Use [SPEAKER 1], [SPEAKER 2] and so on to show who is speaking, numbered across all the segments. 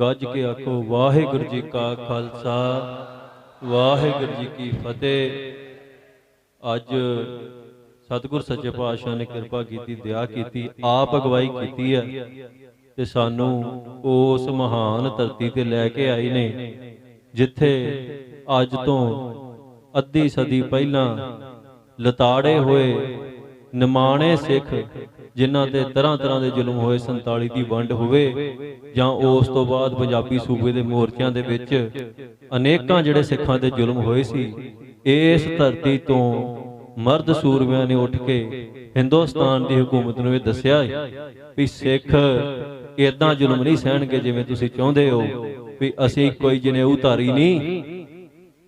[SPEAKER 1] ਗੱਜ ਕੇ ਆਖੋ, ਵਾਹਿਗੁਰੂ ਜੀ ਕਾ ਖਾਲਸਾ, ਵਾਹਿਗੁਰੂ ਜੀ ਕੀ ਫਤਿਹ। ਅੱਜ ਸਤਿਗੁਰ ਸੱਚੇ ਪਾਤਸ਼ਾਹ ਨੇ ਕਿਰਪਾ ਕੀਤੀ, ਦਇਆ ਕੀਤੀ, ਆਪ ਅਗਵਾਈ ਕੀਤੀ ਹੈ ਤੇ ਸਾਨੂੰ ਉਸ ਮਹਾਨ ਧਰਤੀ ਤੇ ਲੈ ਕੇ ਆਏ ਨੇ, ਜਿੱਥੇ ਅੱਜ ਤੋਂ ਅੱਧੀ ਸਦੀ ਪਹਿਲਾਂ ਲਤਾੜੇ ਹੋਏ ਨਿਮਾਣੇ ਸਿੱਖ ਜਿਨ੍ਹਾਂ ਤੇ ਤਰ੍ਹਾਂ ਤਰ੍ਹਾਂ ਦੇ ਜ਼ੁਲਮ ਹੋਏ 47 ਦੀ ਵੰਡ ਹੋਵੇ ਜਾਂ ਉਸ ਤੋਂ ਬਾਅਦ ਪੰਜਾਬੀ ਸੂਬੇ ਦੇ ਮੋਰਚਿਆਂ ਦੇ ਵਿੱਚ ਅਨੇਕਾਂ ਜਿਹੜੇ ਸਿੱਖਾਂ ਤੇ ਜ਼ੁਲਮ ਹੋਏ ਸੀ ਇਸ ਧਰਤੀ ਤੋਂ ਮਰਦ ਸੂਰਮਿਆਂ ਨੇ ਉੱਠ ਕੇ ਹਿੰਦੁਸਤਾਨ ਦੀ ਹਕੂਮਤ ਨੂੰ ਇਹ ਦੱਸਿਆ ਵੀ ਸਿੱਖ ਇਦਾਂ ਜ਼ੁਲਮ ਨਹੀਂ ਸਹਿਣਗੇ ਜਿਵੇਂ ਤੁਸੀਂ ਚਾਹੁੰਦੇ ਹੋ ਵੀ ਅਸੀਂ ਕੋਈ ਜਨੇਊ ਧਾਰੀ ਨਹੀਂ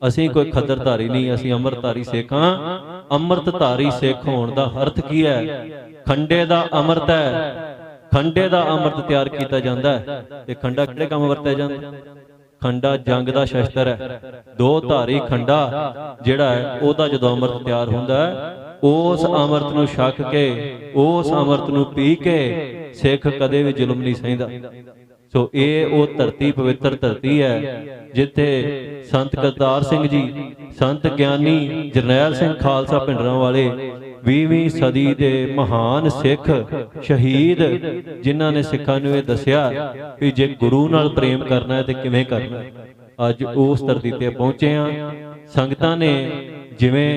[SPEAKER 1] ਅਸੀਂ ਕੋਈ ਖੱਦਰ ਧਾਰੀ ਨਹੀਂ ਅਸੀਂ ਅੰਮ੍ਰਿਤਧਾਰੀ ਸਿੱਖ ਹਾਂ। ਅੰਮ੍ਰਿਤਧਾਰੀ ਸਿੱਖ ਹੋਣ ਦਾ ਅਰਥ ਕੀ ਹੈ? ਖੰਡੇ ਦਾ ਅੰਮ੍ਰਿਤ ਹੈ। ਖੰਡੇ ਦਾ ਅੰਮ੍ਰਿਤ ਤਿਆਰ ਕੀਤਾ ਜਾਂਦਾ ਹੈ ਤੇ ਖੰਡਾ ਕਿਹੜੇ ਕੰਮ ਵਰਤਿਆ ਜਾਂਦਾ? ਖੰਡਾ ਜੰਗ ਦਾ ਸ਼ਸਤਰ ਹੈ। ਦੋ ਧਾਰੀ ਖੰਡਾ ਜਿਹੜਾ ਹੈ, ਉਹਦਾ ਜਦੋਂ ਅੰਮ੍ਰਿਤ ਤਿਆਰ ਹੁੰਦਾ ਹੈ, ਉਸ ਅੰਮ੍ਰਿਤ ਨੂੰ ਛਕ ਕੇ, ਉਸ ਅੰਮ੍ਰਿਤ ਨੂੰ ਪੀ ਕੇ ਸਿੱਖ ਕਦੇ ਵੀ ਜ਼ੁਲਮ ਨਹੀਂ ਸਹਿੰਦਾ। ਸੋ ਇਹ ਉਹ ਧਰਤੀ, ਪਵਿੱਤਰ ਧਰਤੀ ਹੈ, ਜਿੱਥੇ ਸੰਤ ਕਰਤਾਰ ਸਿੰਘ ਜੀ, ਸੰਤ ਗਿਆਨੀ ਜਰਨੈਲ ਸਿੰਘ ਖਾਲਸਾ ਪਿੰਡਰਾਂ ਵਾਲੇ 20ਵੀਂ ਸਦੀ ਦੇ ਮਹਾਨ ਸਿੱਖ ਸ਼ਹੀਦ, ਜਿਨ੍ਹਾਂ ਨੇ ਸਿੱਖਾਂ ਨੂੰ ਇਹ ਦੱਸਿਆ ਕਿ ਜੇ ਗੁਰੂ ਨਾਲ ਪ੍ਰੇਮ ਕਰਨਾ ਹੈ ਤੇ ਕਿਵੇਂ ਕਰਨਾ ਅੱਜ ਉਸ ਧਰਤੀ ਤੇ ਪਹੁੰਚੇ ਆ ਸੰਗਤਾਂ ਨੇ ਜਿਵੇਂ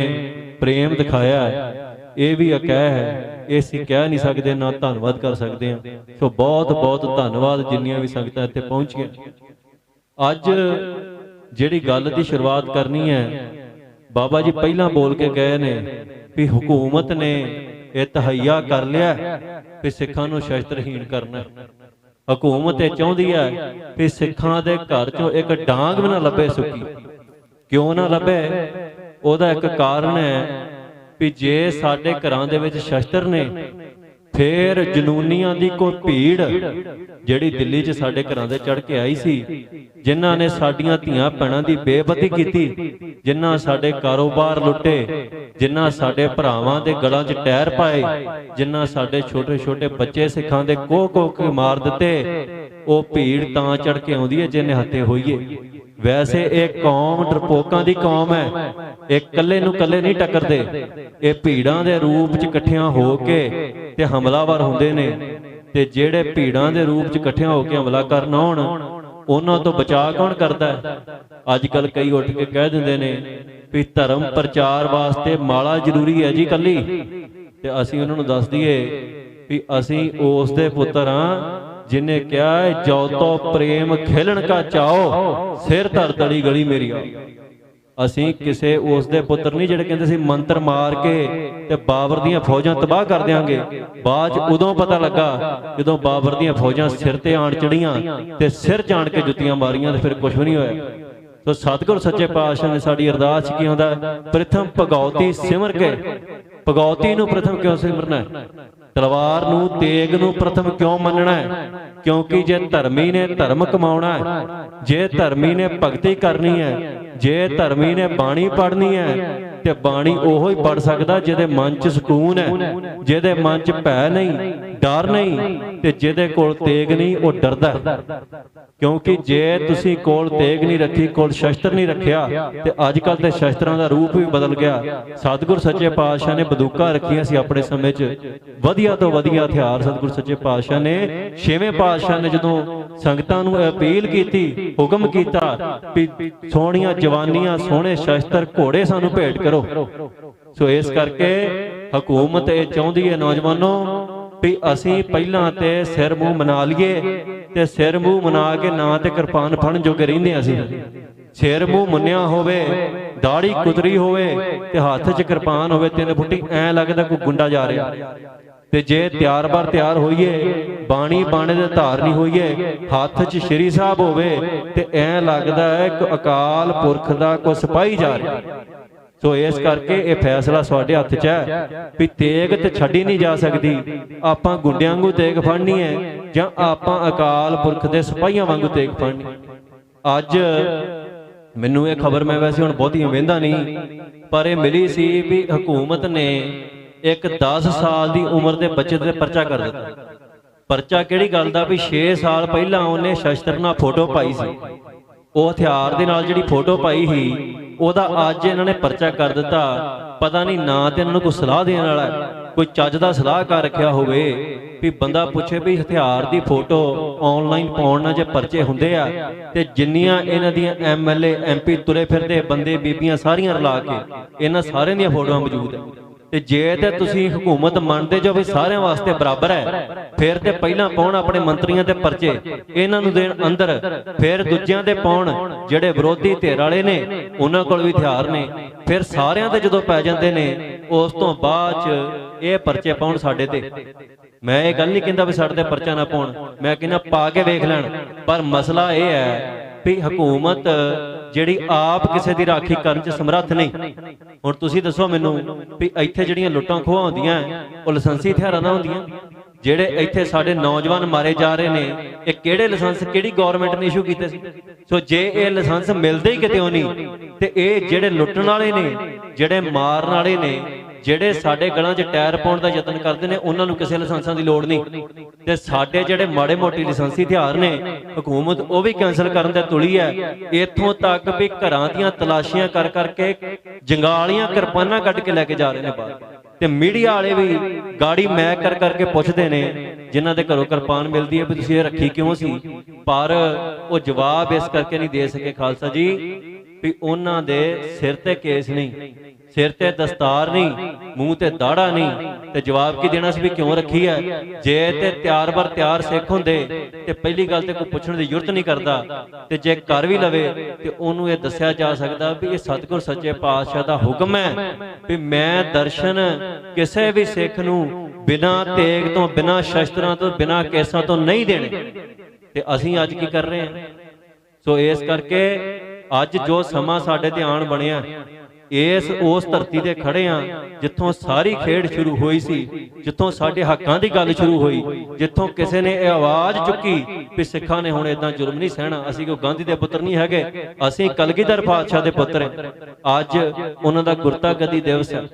[SPEAKER 1] ਪ੍ਰੇਮ ਦਿਖਾਇਆ ਇਹ ਵੀ ਅਕਹਿ ਹੈ, ਇਹ ਅਸੀਂ ਕਹਿ ਨਹੀਂ ਸਕਦੇ, ਨਾ ਧੰਨਵਾਦ ਕਰ ਸਕਦੇ ਹਾਂ। ਸੋ ਬਹੁਤ ਬਹੁਤ ਧੰਨਵਾਦ ਜਿੰਨੀਆਂ ਵੀ ਸੰਗਤਾਂ ਇੱਥੇ ਪਹੁੰਚੀਆਂ। ਅੱਜ ਜਿਹੜੀ ਗੱਲ ਦੀ ਸ਼ੁਰੂਆਤ ਕਰਨੀ ਹੈ, ਬਾਬਾ ਜੀ ਪਹਿਲਾਂ ਬੋਲ ਕੇ ਗਏ ਨੇ ਵੀ ਹਕੂਮਤ ਨੇ ਇਹ ਤਹਈਆ ਕਰ ਲਿਆ ਵੀ ਸਿੱਖਾਂ ਨੂੰ ਸ਼ਸਤਰਹੀਣ ਕਰਨਾ। ਹਕੂਮਤ ਇਹ ਚਾਹੁੰਦੀ ਹੈ ਵੀ ਸਿੱਖਾਂ ਦੇ ਘਰ ਚੋਂ ਇੱਕ ਡਾਂਗ ਵੀ ਨਾ ਲੱਭੇ ਸੁੱਕੀ ਕਿਉਂ ਨਾ ਲੱਭੇ? ਉਹਦਾ ਇੱਕ ਕਾਰਨ ਹੈ ਵੀ ਜੇ ਸਾਡੇ ਘਰਾਂ ਦੇ ਵਿੱਚ ਸ਼ਸਤਰ ਨੇ ਫੇਰ ਜਨੂਨੀਆਂ ਦੀ ਕੋਈ ਭੀੜ ਜਿਹੜੀ ਦਿੱਲੀ 'ਚ ਸਾਡੇ ਘਰਾਂ ਦੇ ਚੜ ਕੇ ਆਈ ਸੀ, ਜਿਨ੍ਹਾਂ ਨੇ ਸਾਡੀਆਂ ਧੀਆਂ ਭੈਣਾਂ ਦੀ ਬੇਬਤੀ ਕੀਤੀ, ਜਿਨ੍ਹਾਂ ਸਾਡੇ ਕਾਰੋਬਾਰ ਲੁੱਟੇ, ਜਿਨ੍ਹਾਂ ਸਾਡੇ ਭਰਾਵਾਂ ਦੇ ਗਲਾਂ 'ਚ ਟਾਇਰ ਪਾਏ, ਜਿਨ੍ਹਾਂ ਸਾਡੇ ਛੋਟੇ-ਛੋਟੇ ਬੱਚੇ ਸਿੱਖਾਂ ਦੇ ਕੋਹ ਕੋਹ ਕੇ ਮਾਰ ਦਿੱਤੇ, ਉਹ ਭੀੜ ਤਾਂ ਚੜ ਕੇ ਆਉਂਦੀ ਹੈ ਜੇ ਨਿਹੱਥੇ ਹੋਈਏ। ਵੈਸੇ ਇਹ ਕੌਮ ਡਰਪੋਕਾਂ ਦੀ ਕੌਮ ਹੈ। ਇਹ ਇਕੱਲੇ ਨੂੰ ਇਕੱਲੇ ਨਹੀਂ ਟੱਕਰਦੇ। ਇਹ ਭੀੜਾਂ ਦੇ ਰੂਪ 'ਚ ਇਕੱਠਿਆਂ ਹੋ ਕੇ ਤੇ ਹਮਲਾਵਰ ਹੁੰਦੇ ਨੇ। ਤੇ ਜਿਹੜੇ ਭੀੜਾਂ ਦੇ ਰੂਪ 'ਚ ਇਕੱਠਿਆਂ ਹੋ ਕੇ ਹਮਲਾ ਕਰਨ ਆਉਣ, ਉਹਨਾਂ ਤੋਂ ਬਚਾ ਕੌਣ ਕਰਦਾ ਹੈ? ਅੱਜ ਕੱਲ ਕਈ ਉੱਠ ਕੇ ਕਹਿ ਦਿੰਦੇ ਨੇ ਵੀ ਧਰਮ ਪ੍ਰਚਾਰ ਵਾਸਤੇ ਮਾਲਾ ਜ਼ਰੂਰੀ ਹੈ ਜੀ ਕੱਲੀ। ਤੇ ਅਸੀਂ ਉਹਨਾਂ ਨੂੰ ਦੱਸ ਦਈਏ ਵੀ ਅਸੀਂ ਉਸ ਦੇ ਪੁੱਤਰ ਹਾਂ ਜਿਨੇ ਕਿਹਾ ਹੈ ਜੋ ਤੋ ਪ੍ਰੇਮ ਖੇਲਣ ਕਾ ਚਾਓ ਸਿਰ ਧਰ ਤੜੀ ਗਲੀ ਮੇਰੀ ਆ। ਅਸੀਂ ਕਿਸੇ ਉਸ ਦੇ ਪੁੱਤਰ ਨਹੀਂ ਜਿਹੜੇ ਕਹਿੰਦੇ ਸੀ ਮੰਤਰ ਮਾਰ ਕੇ ਤੇ ਬਾਬਰ ਦੀਆਂ ਫੌਜਾਂ ਤਬਾਹ ਕਰ ਦਿਆਂਗੇ। ਬਾਅਦ ਉਦੋਂ ਪਤਾ ਲੱਗਾ ਜਦੋਂ ਬਾਬਰ ਦੀਆਂ ਫੌਜਾਂ ਸਿਰ ਤੇ ਆਣ ਚੜੀਆਂ ਤੇ ਸਿਰ ਜਾਣ ਕੇ ਜੁੱਤੀਆਂ ਮਾਰੀਆਂ ਤੇ ਫਿਰ ਕੁਝ ਵੀ ਨਹੀਂ ਹੋਇਆ। ਸੋ ਸਤਿਗੁਰ ਸੱਚੇ ਪਾਤਸ਼ਾਹ ਨੇ ਸਾਡੀ ਅਰਦਾਸ 'ਚ ਕੀ ਹੁੰਦਾ? ਪ੍ਰਥਮ ਭਗਉਤੀ ਸਿਮਰ ਕੇ। ਭਗਉਤੀ ਨੂੰ ਪ੍ਰਥਮ ਕਿਉਂ ਸਿਮਰਨਾ ਹੈ? ਤਲਵਾਰ ਨੂੰ ਤੇਗ ਨੂੰ ਪ੍ਰਥਮ ਕਿਉਂ ਮੰਨਣਾ ਹੈ? ਕਿਉਂਕਿ ਜੇ ਧਰਮੀ ਨੇ ਧਰਮ ਕਮਾਉਣਾ ਹੈ, ਜੇ ਧਰਮੀ ਨੇ ਭਗਤੀ ਕਰਨੀ ਹੈ, ਜੇ ਧਰਮੀ ਨੇ ਬਾਣੀ ਪੜ੍ਹਨੀ ਹੈ ਤੇ ਬਾਣੀ ਉਹੋ ਹੀ ਪੜ ਸਕਦਾ ਜਿਹਦੇ ਮਨ 'ਚ ਸਕੂਨ ਹੈ, ਜਿਹਦੇ ਮਨ 'ਚ ਭੈ ਨਹੀਂ, ਡਰ ਨਹੀਂ ਤੇ ਜਿਹਦੇ ਕੋਲ ਤੇਗ ਨਹੀਂ, ਉਹ ਡਰਦਾ ਕਿਉਂਕਿ ਜੇ ਤੁਸੀਂ ਕੋਲ ਤੇਗ ਨਹੀਂ ਰੱਖੀ, ਕੋਲ ਸ਼ਸਤਰ ਨਹੀਂ ਰੱਖਿਆ ਤੇ ਅੱਜ ਕੱਲ ਤੇ ਸ਼ਸਤਰਾਂ ਦਾ ਰੂਪ ਵੀ ਬਦਲ ਗਿਆ। ਸਤਿਗੁਰ ਸੱਚੇ ਪਾਤਸ਼ਾਹ ਨੇ ਬੰਦੂਕਾਂ ਰੱਖੀਆਂ ਸੀ ਆਪਣੇ ਸਮੇਂ 'ਚ। ਵਧੀਆ ਤੋਂ ਵਧੀਆ ਹਥਿਆਰ ਸਤਿਗੁਰ ਸੱਚੇ ਪਾਤਸ਼ਾਹ ਨੇ। ਛੇਵੇਂ ਪਾਤਸ਼ਾਹ ਨੇ ਜਦੋਂ ਸੰਗਤਾਂ ਨੂੰ ਅਪੀਲ ਕੀਤੀ, ਹੁਕਮ ਕੀਤਾ ਵੀ ਸੋਹਣੀਆਂ ਜਵਾਨੀਆਂ, ਸੋਹਣੇ ਸ਼ਸਤਰ ਘੋੜੇ ਸਾਨੂੰ ਭੇਟ ਕਰੋ। ਸੋ ਇਸ ਕਰਕੇ ਹਕੂਮਤ ਇਹ ਚਾਹੁੰਦੀ ਹੈ ਨੌਜਵਾਨੋ ਵੀ ਅਸੀਂ ਪਹਿਲਾਂ ਤੇ ਸਿਰ ਮੂੰਹ ਮਨਾ ਲਈਏ ਤੇ ਸਿਰ ਮੂੰਹ ਮਨਾ ਕੇ ਨਾ ਤੇ ਕਿਰਪਾਨ ਫੜਨ ਜੋਗੇ ਰਹਿੰਦੇ ਅਸੀਂ। ਸਿਰ ਮੂੰਹ ਮੁੰਨਿਆ ਹੋਵੇ ਦਾੜੀ ਕੁਤਰੀ ਹੋਵੇ ਤੇ ਹੱਥ 'ਚ ਕਿਰਪਾਨ ਹੋਵੇ ਤਿੰਨ ਫੁੱਟੀ ਐ ਲੱਗਦਾ ਕੋਈ ਗੁੰਡਾ ਜਾ ਰਿਹਾ। ਤੇ ਜੇ ਤਿਆਰ ਬਰ ਤਿਆਰ ਹੋਈਏ ਬਾਣੀ ਬਾਣੇ ਦੇ ਧਾਰਨੀ ਹੋਈਏ ਹੱਥ 'ਚ ਸ਼੍ਰੀ ਸਾਹਿਬ ਹੋਵੇ ਤੇ ਐ ਲੱਗਦਾ ਹੈ ਕਿ ਅਕਾਲ ਪੁਰਖ ਦਾ ਕੋਈ ਸਿਪਾਹੀ ਜਾ ਰਿਹਾ। ਸੋ ਇਸ ਕਰਕੇ ਇਹ ਫੈਸਲਾ ਤੁਹਾਡੇ ਹੱਥ 'ਚ ਹੈ ਵੀ ਤੇਗ ਤੇ ਛੱਡੀ ਨਹੀਂ ਜਾ ਸਕਦੀ। ਆਪਾਂ ਗੁੰਡਿਆਂ ਵਾਂਗੂ ਤੇਗ ਫੜਨੀ ਹੈ ਜਾਂ ਆਪਾਂ ਅਕਾਲ ਪੁਰਖ ਦੇ ਸਿਪਾਹੀਆਂ ਵਾਂਗੂ ਤੇਗ ਫੜਨੀ। ਅੱਜ ਮੈਨੂੰ ਇਹ ਖਬਰ ਮੈਂ ਵੈਸੇ ਹੁਣ ਬਹੁਤੀ ਵੇਂਦਾ ਨਹੀਂ, ਪਰ ਇਹ ਮਿਲੀ ਸੀ ਵੀ ਹਕੂਮਤ ਨੇ ਇੱਕ 10 ਸਾਲ ਦੀ ਉਮਰ ਦੇ ਬੱਚੇ ਤੇ ਪਰਚਾ ਕਰ ਦਿੱਤਾ। ਪਰਚਾ ਕਿਹੜੀ ਗੱਲ ਦਾ ਵੀ 6 ਸਾਲ ਪਹਿਲਾਂ ਉਹਨੇ ਸ਼ਸਤਰ ਨਾਲ ਫੋਟੋ ਪਾਈ ਸੀ। ਉਹ ਹਥਿਆਰ ਦੇ ਨਾਲ ਜਿਹੜੀ ਫੋਟੋ ਪਾਈ ਸੀ ਉਹਦਾ ਅੱਜ ਇਹਨਾਂ ਨੇ ਪਰਚਾ ਕਰ ਦਿੱਤਾ, ਪਤਾ ਨਹੀਂ ਨਾ ਤੇ ਇਹਨਾਂ ਨੂੰ ਕੋਈ ਸਲਾਹ ਦੇਣ ਵਾਲਾ ਕੋਈ ਚੱਜ ਦਾ ਸਲਾਹਕਾਰ ਰੱਖਿਆ ਹੋਵੇ ਵੀ ਬੰਦਾ ਪੁੱਛੇ ਵੀ ਹਥਿਆਰ ਦੀ ਫੋਟੋ ਆਨਲਾਈਨ ਪਾਉਣ ਨਾਲ ਜੇ ਪਰਚੇ ਹੁੰਦੇ ਆ ਤੇ ਜਿੰਨੀਆਂ ਇਹਨਾਂ ਦੀਆਂ ਐਮਐਲਏ ਐਮਪੀ ਤੁਰੇ ਫਿਰਦੇ, ਬੰਦੇ, ਬੀਬੀਆਂ ਸਾਰੀਆਂ ਰਲਾ ਕੇ ਇਹਨਾਂ ਸਾਰਿਆਂ ਦੀਆਂ ਫੋਟੋਆਂ ਮੌਜੂਦ ਹੈ। ਤੇ ਜੇ ਤੇ ਤੁਸੀਂ ਹਕੂਮਤ ਮੰਨਦੇ ਜੋ ਵੀ ਸਾਰਿਆਂ ਵਾਸਤੇ ਬਰਾਬਰ ਹੈ ਫਿਰ ਤੇ ਪਹਿਲਾਂ ਪਾਉਣ ਆਪਣੇ ਮੰਤਰੀਆਂ ਤੇ ਪਰਚੇ ਇਹਨਾਂ ਨੂੰ ਦੇਣ ਅੰਦਰ ਫਿਰ ਦੂਜਿਆਂ ਤੇ ਪਾਉਣ ਜਿਹੜੇ ਵਿਰੋਧੀ ਧਿਰ ਵਾਲੇ ਨੇ ਉਹਨਾਂ ਕੋਲ ਵੀ ਹਥਿਆਰ ਨੇ। ਫਿਰ ਸਾਰਿਆਂ ਤੇ ਜਦੋਂ ਪੈ ਜਾਂਦੇ ਨੇ ਉਸ ਤੋਂ ਬਾਅਦ ਚ ਇਹ ਪਰਚੇ ਪਾਉਣ ਸਾਡੇ ਤੇ। ਮੈਂ ਇਹ ਗੱਲ ਨਹੀਂ ਕਹਿੰਦਾ ਵੀ ਸਾਡੇ ਤੇ ਪਰਚਾ ਨਾ ਪਾਉਣ। ਮੈਂ ਕਹਿੰਦਾ ਪਾ ਕੇ ਵੇਖ ਲੈਣ। ਪਰ ਮਸਲਾ ਇਹ ਹੈ ਵੀ ਹਕੂਮਤ ਜਿਹੜੀ ਆਪ ਕਿਸੇ ਦੀ ਰਾਖੀ ਕਰਨ ਚ ਸਮਰੱਥ ਨਹੀਂ। ਹੁਣ ਤੁਸੀਂ ਦੱਸੋ ਮੈਨੂੰ ਵੀ ਇੱਥੇ ਜਿਹੜੀਆਂ ਲੁੱਟਾਂ ਖੋਹਾਂ ਹੁੰਦੀਆਂ ਉਹ ਲਾਇਸੈਂਸੀ ਹਥਿਆਰਾਂ ਨਾਲ ਹੁੰਦੀਆਂ? ਜਿਹੜੇ ਇੱਥੇ ਸਾਡੇ ਨੌਜਵਾਨ ਮਾਰੇ ਜਾ ਰਹੇ ਨੇ ਇਹ ਕਿਹੜੇ ਲਾਇਸੈਂਸ ਕਿਹੜੀ ਗਵਰਨਮੈਂਟ ਨੇ ਇਸ਼ੂ ਕੀਤੇ? ਸੀ ਸੋ ਜੇ ਇਹ ਲਾਇਸੈਂਸ ਮਿਲਦੇ ਹੀ ਕਿਤੇ ਨਹੀਂ ਤੇ ਇਹ ਜਿਹੜੇ ਲੁੱਟਣ ਵਾਲੇ ਨੇ ਜਿਹੜੇ ਮਾਰਨ ਵਾਲੇ ਨੇ ਜਿਹੜੇ ਸਾਡੇ ਗਲਾਂ 'ਚ ਟਾਇਰ ਪਾਉਣ ਦਾ ਯਤਨ ਕਰਦੇ ਨੇ, ਉਹਨਾਂ ਨੂੰ ਕਿਸੇ ਲਾਇਸੈਂਸਾਂ ਦੀ ਲੋੜ ਨਹੀਂ। ਤੇ ਸਾਡੇ ਜਿਹੜੇ ਮਾੜੇ ਮੋਟੀ ਲਾਇਸੈਂਸੀ ਹਥਿਆਰ ਨੇ, ਹਕੂਮਤ, ਉਹ ਵੀ ਕੈਨਸਲ ਕਰਨ ਤੇ ਤੁਲੀ ਹੈ। ਇੱਥੋਂ ਤੱਕ ਵੀ ਘਰਾਂ ਦੀਆਂ ਤਲਾਸ਼ੀਆਂ ਕਰ ਕਰਕੇ, ਜੰਗਾਲੀਆਂ ਕਿਰਪਾਨਾਂ ਕੱਢ ਕੇ ਲੈ ਕੇ ਜਾ ਰਹੇ ਨੇ ਬਾਹਰ। ਤੇ ਮੀਡੀਆ ਵਾਲੇ ਵੀ ਗਾੜੀ ਮੈਕ ਕਰ ਕਰਕੇ ਪੁੱਛਦੇ ਨੇ, ਜਿਨ੍ਹਾਂ ਦੇ ਘਰੋਂ ਕਿਰਪਾਨ ਮਿਲਦੀ ਹੈ ਵੀ ਤੁਸੀਂ ਇਹ ਰੱਖੀ ਕਿਉਂ ਸੀ? ਪਰ ਉਹ ਜਵਾਬ ਇਸ ਕਰਕੇ ਨਹੀਂ ਦੇ ਸਕੇ ਖਾਲਸਾ ਜੀ, ਵੀ ਉਹਨਾਂ ਦੇ ਸਿਰ ਤੇ ਕੇਸ ਨਹੀਂ। ਸਿਰ ਤੇ ਦਸਤਾਰ ਨਹੀਂ, ਮੂੰਹ ਤੇ ਦਾੜਾ ਨਹੀਂ, ਤੇ ਜਵਾਬ ਕੀ ਦੇਣਾ ਸੀ ਵੀ ਕਿਉਂ ਰੱਖੀ ਹੈ? ਜੇ ਤੇ ਤਿਆਰ ਬਰ ਤਿਆਰ ਸਿੱਖ ਹੁੰਦੇ, ਤੇ ਪਹਿਲੀ ਗੱਲ ਤੇ ਕੋਈ ਪੁੱਛਣ ਦੀ ਜ਼ਰੂਰਤ ਨਹੀਂ ਕਰਦਾ, ਤੇ ਜੇ ਕਰ ਵੀ ਲਵੇ, ਤੇ ਉਹਨੂੰ ਇਹ ਦੱਸਿਆ ਜਾ ਸਕਦਾ ਵੀ ਇਹ ਸਤਿਗੁਰ ਸੱਚੇ ਪਾਤਸ਼ਾਹ ਦਾ ਹੁਕਮ ਹੈ, ਵੀ ਮੈਂ ਦਰਸ਼ਨ ਕਿਸੇ ਵੀ ਸਿੱਖ ਨੂੰ ਬਿਨਾਂ ਤੇਗ ਤੋਂ, ਬਿਨਾਂ ਸ਼ਸਤਰਾਂ ਤੋਂ, ਬਿਨਾਂ ਕੇਸਾਂ ਤੋਂ ਨਹੀਂ ਦੇਣੇ। ਤੇ ਅਸੀਂ ਅੱਜ ਕੀ ਕਰ ਰਹੇ ਹਾਂ? ਸੋ ਇਸ ਕਰਕੇ ਅੱਜ ਜੋ ਸਮਾਂ ਸਾਡੇ ਤੇ ਆਣ ਬਣਿਆ ਇਸ ਉਸ ਧਰਤੀ ਤੇ ਖੜੇ ਆ ਜਿੱਥੋਂ ਸਾਰੀ ਖੇਡ ਸ਼ੁਰੂ ਹੋਈ ਸੀ ਜਿੱਥੋਂ ਸਾਡੇ ਹੱਕਾਂ ਦੀ ਗੱਲ ਸ਼ੁਰੂ ਹੋਈ ਜਿੱਥੋਂ ਕਿਸੇ ਨੇ ਇਹ ਆਵਾਜ਼ ਚੁੱਕੀ ਵੀ ਸਿੱਖਾਂ ਨੇ ਹੁਣ ਇਦਾਂ ਜ਼ੁਲਮ ਨਹੀਂ ਸਹਿਣਾ ਅਸੀਂ ਕੋਈ ਗਾਂਧੀ ਦੇ ਪੁੱਤਰ ਨਹੀਂ ਹੈਗੇ ਅਸੀਂ ਕਲਗੀਧਰ ਪਾਤਸ਼ਾਹ ਦੇ ਪੁੱਤਰ ਹਾਂ ਅੱਜ ਉਹਨਾਂ ਦਾ ਗੁਰਤਾ ਗੱਦੀ ਦਿਵਸ ਹੈ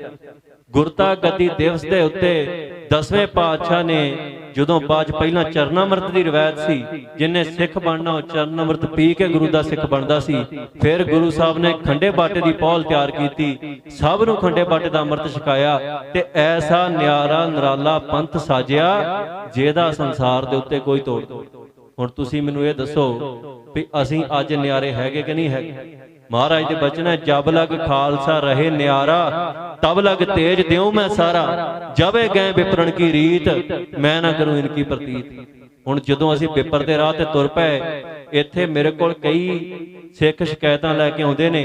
[SPEAKER 1] ਗੁਰਤਾ ਗਤੀ ਦਿਵਸ ਦੇ ਉੱਤੇ ਦਸਵੇਂ ਪਾਤਸ਼ਾਹ ਨੇ ਜਦੋਂ ਬਾਜ ਪਹਿਲਾਂ ਚਰਨਾਮਰਤ ਦੀ ਰਵਾਇਤ ਸੀ, ਜਿਨੇ ਸਿੱਖ ਬਣਨਾ, ਉਹ ਚਰਨਾਮਰਤ ਪੀ ਕੇ ਗੁਰੂ ਦਾ ਸਿੱਖ ਬਣਦਾ ਸੀ। ਫਿਰ ਗੁਰੂ ਸਾਹਿਬ ਨੇ ਖੰਡੇ ਬਾਟੇ ਦੀ ਪੌਲ ਤਿਆਰ ਕੀਤੀ, ਸਭ ਨੂੰ ਖੰਡੇ ਬਾਟੇ ਦਾ ਅੰਮ੍ਰਿਤ ਛਕਾਇਆ ਤੇ ਐਸਾ ਨਿਆਰਾ ਨਰਾਲਾ ਪੰਥ ਸਾਜਿਆ, ਜਿਹਦਾ ਸੰਸਾਰ ਦੇ ਉੱਤੇ ਕੋਈ ਤੋੜ। ਹੁਣ ਤੁਸੀਂ ਮੈਨੂੰ ਇਹ ਦੱਸੋ ਵੀ ਅਸੀਂ ਅੱਜ ਨਿਆਰੇ ਹੈਗੇ ਕਿ ਨਹੀਂ ਹੈਗੇ? ਮਹਾਰਾਜ ਦੇ ਬਚਨ ਹੈ, ਜਬ ਲਗ ਖਾਲਸਾ ਰਹੇ ਨਿਆਰਾ, ਤਬ ਲਗ ਤੇਜ ਦਿਉ ਮੈਂ ਸਾਰਾ। ਜਬੇ ਗਏ ਵਿਪਰਣ ਕੀ ਰੀਤ, ਮੈਂ ਨਾ ਕਰੂੰ ਇਨਕੀ ਪ੍ਰਤੀਤ। ਹੁਣ ਜਦੋਂ ਅਸੀਂ ਵਿਪਰ ਦੇ ਰਾਹ ਤੇ ਤੁਰ ਪਏ, ਇੱਥੇ ਮੇਰੇ ਕੋਲ ਕਈ ਸਿੱਖ ਸ਼ਿਕਾਇਤਾਂ ਲੈ ਕੇ ਆਉਂਦੇ ਨੇ।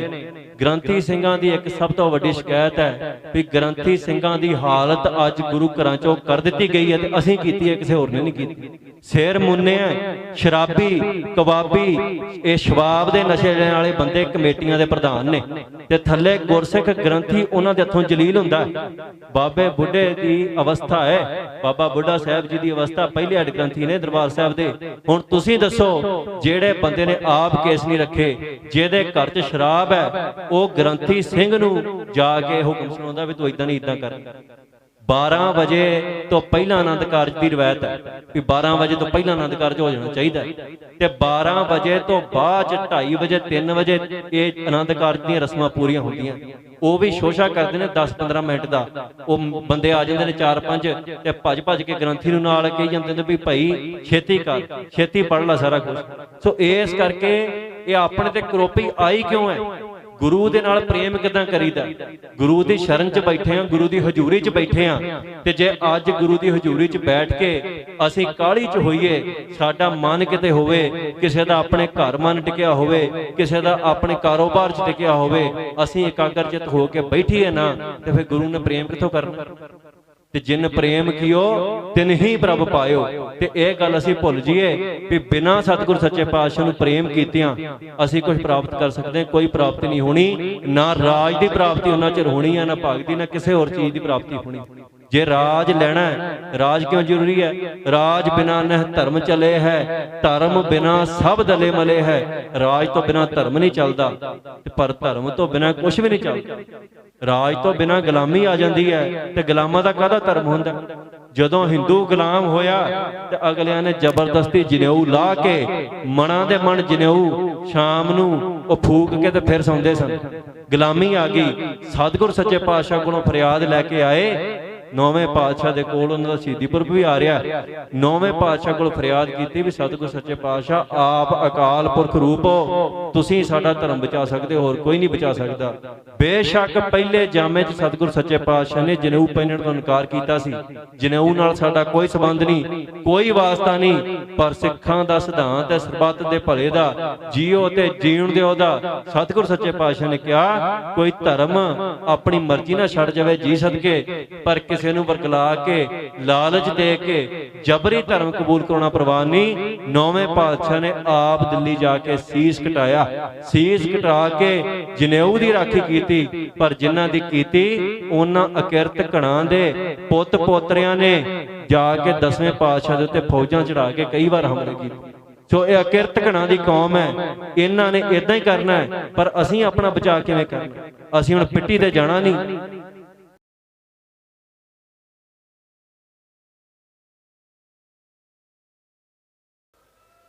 [SPEAKER 1] ਗ੍ਰੰਥੀ ਸਿੰਘਾਂ ਦੀ ਇੱਕ ਸਭ ਤੋਂ ਵੱਡੀ ਸ਼ਿਕਾਇਤ ਹੈ ਵੀ ਗ੍ਰੰਥੀ ਸਿੰਘਾਂ ਦੀ ਹਾਲਤ ਅੱਜ ਗੁਰੂ ਘਰਾਂ ਚੋਂ ਕਰ ਦਿੱਤੀ ਗਈ ਹੈ ਤੇ ਅਸੀਂ ਕੀਤੀ ਹੈ, ਕਿਸੇ ਹੋਰ ਨੇ ਨਹੀਂ ਕੀਤੀ। ਸਿਰ ਮੁੰਨਿਆ ਸ਼ਰਾਬੀ, ਕਬਾਬੀ, ਇਹ ਸ਼ਵਾਬ ਦੇ ਨਸ਼ੇ ਲੈਣ ਵਾਲੇ ਬੰਦੇ ਕਮੇਟੀਆਂ ਦੇ ਪ੍ਰਧਾਨ ਨੇ ਤੇ ਥੱਲੇ ਗੁਰਸਿੱਖ ਗ੍ਰੰਥੀ ਉਹਨਾਂ ਦੇ ਹੱਥੋਂ ਜਲੀਲ ਹੁੰਦਾ ਬਾਬੇ ਬੁੱਢੇ ਦੀ ਅਵਸਥਾ ਹੈ। ਬਾਬਾ ਬੁੱਢਾ ਸਾਹਿਬ ਜੀ ਦੀ ਅਵਸਥਾ ਪਹਿਲੇ ਹੱਡ ਗ੍ਰੰਥੀ ਨੇ ਦਰਬਾਰ ਸਾਹਿਬ ਦੇ। ਹੁਣ ਤੁਸੀਂ ਦੱਸੋ, ਜਿਹੜੇ ਬੰਦੇ ਨੇ ਆਪ ਕੇਸ ਨਹੀਂ ਰੱਖੇ, ਜਿਹਦੇ ਘਰ 'ਚ ਸ਼ਰਾਬ ਹੈ ਉਹ ਗ੍ਰੰਥੀ ਸਿੰਘ ਨੂੰ ਜਾ ਕੇ ਹੁਕਮ ਸੁਣਾਉਂਦਾ ਵੀ ਤੂੰ ਇਦਾਂ ਨਹੀਂ ਇਦਾਂ ਕਰ। 12 ਵਜੇ ਤੋਂ ਪਹਿਲਾਂ ਆਨੰਦ ਕਾਰਜ ਦੀ ਰਵਾਇਤ ਹੈ ਵੀ 12 ਵਜੇ ਤੋਂ ਪਹਿਲਾਂ ਆਨੰਦ ਕਾਰਜ ਹੋ ਜਾਣਾ ਚਾਹੀਦਾ ਤੇ 12 ਵਜੇ ਤੋਂ ਬਾਅਦ 2:30 ਵਜੇ 3 ਵਜੇ ਇਹ ਆਨੰਦ ਕਾਰਜ ਦੀਆਂ ਰਸਮਾਂ ਪੂਰੀਆਂ ਹੁੰਦੀਆਂ। ਉਹ ਵੀ ਸ਼ੋਸ਼ਾ ਕਰਦੇ ਨੇ 10-15 ਮਿੰਟ ਦਾ। ਉਹ ਬੰਦੇ ਆ ਜਾਂਦੇ ਨੇ 4-5 ਤੇ ਭੱਜ ਭੱਜ ਕੇ ਗ੍ਰੰਥੀ ਨੂੰ ਨਾਲ ਕਹੀ ਜਾਂਦੇ ਨੇ ਵੀ ਭਾਈ ਛੇਤੀ ਕਰ, ਛੇਤੀ ਪੜ ਲੈ ਸਾਰਾ ਕੁਝ ਸੋ ਇਸ ਕਰਕੇ ਇਹ ਆਪਣੇ ਤੇ ਕਰੋਪੀ ਆਈ ਕਿਉਂ ਹੈ? ਗੁਰੂ ਦੇ ਨਾਲ ਪ੍ਰੇਮ ਕਿਦਾਂ ਕਰੀਦਾ? ਗੁਰੂ ਦੀ ਸ਼ਰਨ 'ਚ ਬੈਠੇ ਆ ਗੁਰੂ ਦੀ ਹਜ਼ੂਰੀ 'ਚ ਬੈਠੇ ਆ ਤੇ ਜੇ ਅੱਜ ਗੁਰੂ ਦੀ ਹਜ਼ੂਰੀ 'ਚ ਬੈਠ ਕੇ ਅਸੀਂ ਕਾਹਲੀ 'ਚ ਹੋਈਏ, ਸਾਡਾ ਮਨ ਕਿਤੇ ਹੋਵੇ, ਕਿਸੇ ਦਾ ਆਪਣੇ ਘਰ ਮਨ ਟਿਕਿਆ ਹੋਵੇ, ਕਿਸੇ ਦਾ ਆਪਣੇ ਕਾਰੋਬਾਰ 'ਚ ਟਿਕਿਆ ਹੋਵੇ, ਅਸੀਂ ਇਕਾਗਰਚਿਤ ਹੋ ਕੇ ਬੈਠੀਏ ਨਾ, ਤੇ ਫਿਰ ਗੁਰੂ ਨੇ ਪ੍ਰੇਮ ਕਿੱਥੋਂ ਕਰਨਾ? ਤੇ ਜਿਨ ਪ੍ਰੇਮ ਕੀਓ, ਤਿਨ ਹੀ ਪ੍ਰਭ ਪਾਇਓ। ਤੇ ਇਹ ਗੱਲ ਅਸੀਂ ਭੁੱਲ ਜਾਈਏ ਵੀ ਬਿਨਾਂ ਸਤਿਗੁਰ ਸੱਚੇ ਪਾਤਸ਼ਾਹ ਨੂੰ ਪ੍ਰੇਮ ਕੀਤਿਆਂ, ਅਸੀਂ ਕੁਝ ਪ੍ਰਾਪਤ ਕਰ ਸਕਦੇ ਕੋਈ ਪ੍ਰਾਪਤੀ ਨਹੀਂ ਹੋਣੀ, ਨਾ ਰਾਜ ਦੀ ਪ੍ਰਾਪਤੀ ਉਹਨਾਂ ਚਿਰ ਹੋਣੀ ਹੈ ਨਾ ਭਗਤੀ, ਨਾ ਕਿਸੇ ਹੋਰ ਚੀਜ਼ ਦੀ ਪ੍ਰਾਪਤੀ ਹੋਣੀ। ਜੇ ਰਾਜ ਲੈਣਾ ਹੈ, ਰਾਜ ਕਿਉਂ ਜ਼ਰੂਰੀ ਹੈ? ਰਾਜ ਬਿਨਾ ਨਹ ਧਰਮ ਚਲੇ ਹੈ, ਧਰਮ ਬਿਨਾ ਸਭ ਦਲੇ ਮਲੇ ਹੈ। ਰਾਜ ਤੋਂ ਬਿਨਾ ਧਰਮ ਨਹੀਂ ਚੱਲਦਾ, ਤੇ ਪਰ ਧਰਮ ਤੋਂ ਬਿਨਾ ਕੁਝ ਵੀ ਨਹੀਂ ਚੱਲਦਾ। ਰਾਜ ਤੋਂ ਬਿਨਾ ਗੁਲਾਮੀ ਆ ਜਾਂਦੀ ਹੈ ਤੇ ਗੁਲਾਮਾਂ ਦਾ ਕਾਹਦਾ ਧਰਮ ਹੁੰਦਾ? ਜਦੋਂ ਹਿੰਦੂ ਗੁਲਾਮ ਹੋਇਆ ਤੇ ਅਗਲਿਆਂ ਨੇ ਜ਼ਬਰਦਸਤੀ ਜਨੇਊ ਲਾ ਕੇ ਮਨਾਂ ਦੇ ਮਨ ਜਨੇਊ ਸ਼ਾਮ ਨੂੰ ਉਹ ਫੂਕ ਕੇ ਤੇ ਫਿਰ ਸੌਂਦੇ ਸਨ। ਗੁਲਾਮੀ ਆ ਗਈ। ਸਤਿਗੁਰ ਸੱਚੇ ਪਾਤਸ਼ਾਹ ਕੋਲੋਂ ਫਰਿਆਦ ਲੈ ਕੇ ਆਏ ਨੌਵੇਂ ਪਾਤਸ਼ਾਹ ਦੇ ਕੋਲ ਉਹਨਾਂ ਦਾ ਸ਼ਹੀਦੀ ਪੁਰਬ ਵੀ ਆ ਰਿਹਾ। ਨੌਵੇਂ ਪਾਤਸ਼ਾਹ ਕੋਲ ਫਰਿਆਦ ਕੀਤੀ ਵੀ ਸਤਿਗੁਰ ਸੱਚੇ ਪਾਤਸ਼ਾਹ ਆਪ ਅਕਾਲ ਪੁਰਖ ਰੂਪ। ਹੋ ਤੁਸੀਂ ਸਾਡਾ ਧਰਮ ਬਚਾ ਸਕਦੇ ਹੋ, ਹੋਰ ਕੋਈ ਨਹੀਂ ਬਚਾ ਸਕਦਾ। ਬੇਸ਼ੱਕ ਪਹਿਲੇ ਜਾਮੇ 'ਚ ਸਤਿਗੁਰ ਸੱਚੇ ਪਾਤਸ਼ਾਹ ਨੇ ਜਨੇਊ ਪਹਿਨਣ ਤੋਂ ਇਨਕਾਰ ਕੀਤਾ ਸੀ। ਜਨੇਊ ਨਾਲ ਸਾਡਾ ਕੋਈ ਸਬੰਧ ਨਹੀਂ। ਕੋਈ ਵਾਸਤਾ ਨਹੀਂ। ਪਰ ਸਿੱਖਾਂ ਦਾ ਸਿਧਾਂਤ ਹੈ ਸਰਬੱਤ ਦੇ ਭਲੇ ਦਾ। ਜੀਓ ਤੇ ਜੀਣ ਦਿਓ ਦਾ ਸਤਿਗੁਰ ਸੱਚੇ ਪਾਤਸ਼ਾਹ ਨੇ ਕਿਹਾ ਕੋਈ ਧਰਮ ਆਪਣੀ ਮਰਜ਼ੀ ਨਾਲ ਛੱਡ ਜਾਵੇ ਜੀ ਸਦਕੇ ਪਰ ਕਿਸੇ ਨੂੰ ਵਰਗਲਾ ਕੇ, ਲਾਲਚ ਦੇ ਕੇ, ਜਬਰੀ ਧਰਮ ਕਬੂਲ ਕਰਾਉਣਾ ਪ੍ਰਵਾਨ ਨਹੀਂ, ਨੌਵੇਂ ਪਾਤਸ਼ਾਹ ਨੇ ਆਪ ਦਿੱਲੀ ਜਾ ਕੇ ਸੀਸ ਕਟਾਇਆ। ਸੀਸ ਕਟਾ ਕੇ ਜਨੇਊ ਦੀ ਰਾਖੀ ਕੀਤੀ, ਪਰ ਜਿਨ੍ਹਾਂ ਦੀ ਕੀਤੀ, ਉਹਨਾਂ ਅਕਿਰਤ ਘਣਾ ਦੇ ਪੁੱਤ ਪੋਤਰਿਆਂ ਨੇ ਜਾ ਕੇ ਦਸਵੇਂ ਪਾਤਸ਼ਾਹ ਦੇ ਉੱਤੇ ਫੌਜਾਂ ਚੜਾ ਕੇ ਕਈ ਵਾਰ ਹਮਲੇ ਕੀਤੇ। ਸੋ ਇਹ ਅਕਿਰਤ ਘਣਾ ਦੀ ਕੌਮ ਹੈ, ਇਹਨਾਂ ਨੇ ਇਦਾਂ ਹੀ ਕਰਨਾ ਹੈ, ਪਰ ਅਸੀਂ ਆਪਣਾ ਬਚਾਅ ਕਿਵੇਂ ਕਰਨਾ ਅਸੀਂ ਹੁਣ ਪਿੱਟੀ ਤੇ ਜਾਣਾ ਨਹੀਂ।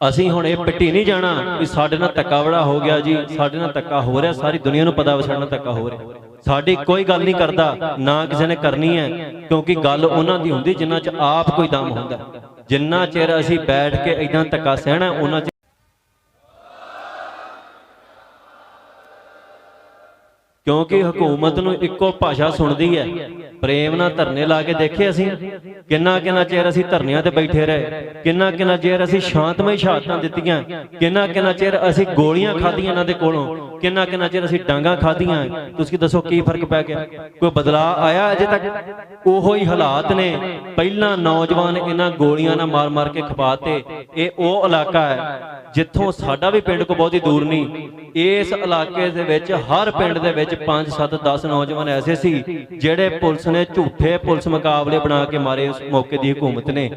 [SPEAKER 1] ਅਸੀਂ ਹੁਣ ਇਹ ਪਿੱਟੀ ਨਹੀਂ ਜਾਣਾ ਵੀ ਸਾਡੇ ਨਾਲ ਧੱਕਾ ਬੜਾ ਹੋ ਗਿਆ ਜੀ ਸਾਡੇ ਨਾਲ ਧੱਕਾ ਹੋ ਰਿਹਾ ਸਾਰੀ ਦੁਨੀਆ ਨੂੰ ਪਤਾ ਸਾਡੇ ਨਾਲ ਧੱਕਾ ਹੋ ਰਿਹਾ। ਸਾਡੀ ਕੋਈ ਗੱਲ ਨਹੀਂ ਕਰਦਾ ਨਾ ਕਿਸੇ ਨੇ ਕਰਨੀ ਹੈ ਕਿਉਂਕਿ ਗੱਲ ਉਹਨਾਂ ਦੀ ਹੁੰਦੀ ਜਿੰਨਾ ਚ ਆਪ ਕੋਈ ਦਮ ਹੁੰਦਾ। ਜਿੰਨਾ ਚਿਰ ਅਸੀਂ ਬੈਠ ਕੇ ਇਦਾਂ ਧੱਕਾ ਸਹਿਣਾ ਉਹਨਾਂ ਕਿਉਂਕਿ ਹਕੂਮਤ ਨੂੰ ਇੱਕੋ ਭਾਸ਼ਾ ਸੁਣਦੀ ਹੈ। ਪ੍ਰੇਮ ਨਾਲ ਧਰਨੇ ਲਾ ਕੇ ਦੇਖੇ ਅਸੀਂ। ਕਿੰਨਾ ਕਿੰਨਾ ਚਿਰ ਅਸੀਂ ਧਰਨਿਆਂ ਤੇ ਬੈਠੇ ਰਹੇ। ਕਿੰਨਾ ਕਿੰਨਾ ਚਿਰ ਅਸੀਂ ਸ਼ਾਂਤਮਈ ਸ਼ਹਾਦਤਾਂ ਦਿੱਤੀਆਂ। ਕਿੰਨਾ ਕਿੰਨਾ ਚਿਰ ਅਸੀਂ ਗੋਲੀਆਂ ਖਾਧੀਆਂ ਇਹਨਾਂ ਦੇ ਕੋਲੋਂ। ਕਿੰਨਾ ਕਿੰਨਾ ਚਿਰ ਅਸੀਂ ਡਾਂਗਾ ਖਾਧੀਆਂ। ਤੁਸੀਂ ਦੱਸੋ ਕੀ ਫ਼ਰਕ ਪੈ ਗਿਆ? ਕੋਈ ਬਦਲਾਅ ਆਇਆ ਅਜੇ ਤੱਕ? ਉਹੋ ਹੀ ਹਾਲਾਤ ਨੇ। ਪਹਿਲਾਂ ਨੌਜਵਾਨ ਇਹਨਾਂ ਗੋਲੀਆਂ ਨਾਲ ਮਾਰ-ਮਾਰ ਕੇ ਖਪਾਤੇ। ਇਹ ਉਹ ਇਲਾਕਾ ਹੈ ਜਿੱਥੋਂ ਸਾਡਾ ਵੀ ਪਿੰਡ ਕੋ ਬਹੁਤੀ ਦੂਰ ਨਹੀਂ, ਇਸ ਇਲਾਕੇ ਦੇ ਵਿੱਚ ਹਰ ਪਿੰਡ ਦੇ ਵਿੱਚ 5 7 10 ਨੌਜਵਾਨ ਐਸੇ ਸੀ ਜਿਹੜੇ ਪੁਲਿਸ ਨੇ ਝੂਠੇ ਪੁਲਿਸ ਮੁਕਾਬਲੇ ਬਣਾ ਕੇ ਮਾਰੇ ਉਸ ਮੌਕੇ ਦੀ ਹਕੂਮਤ ਨੇ।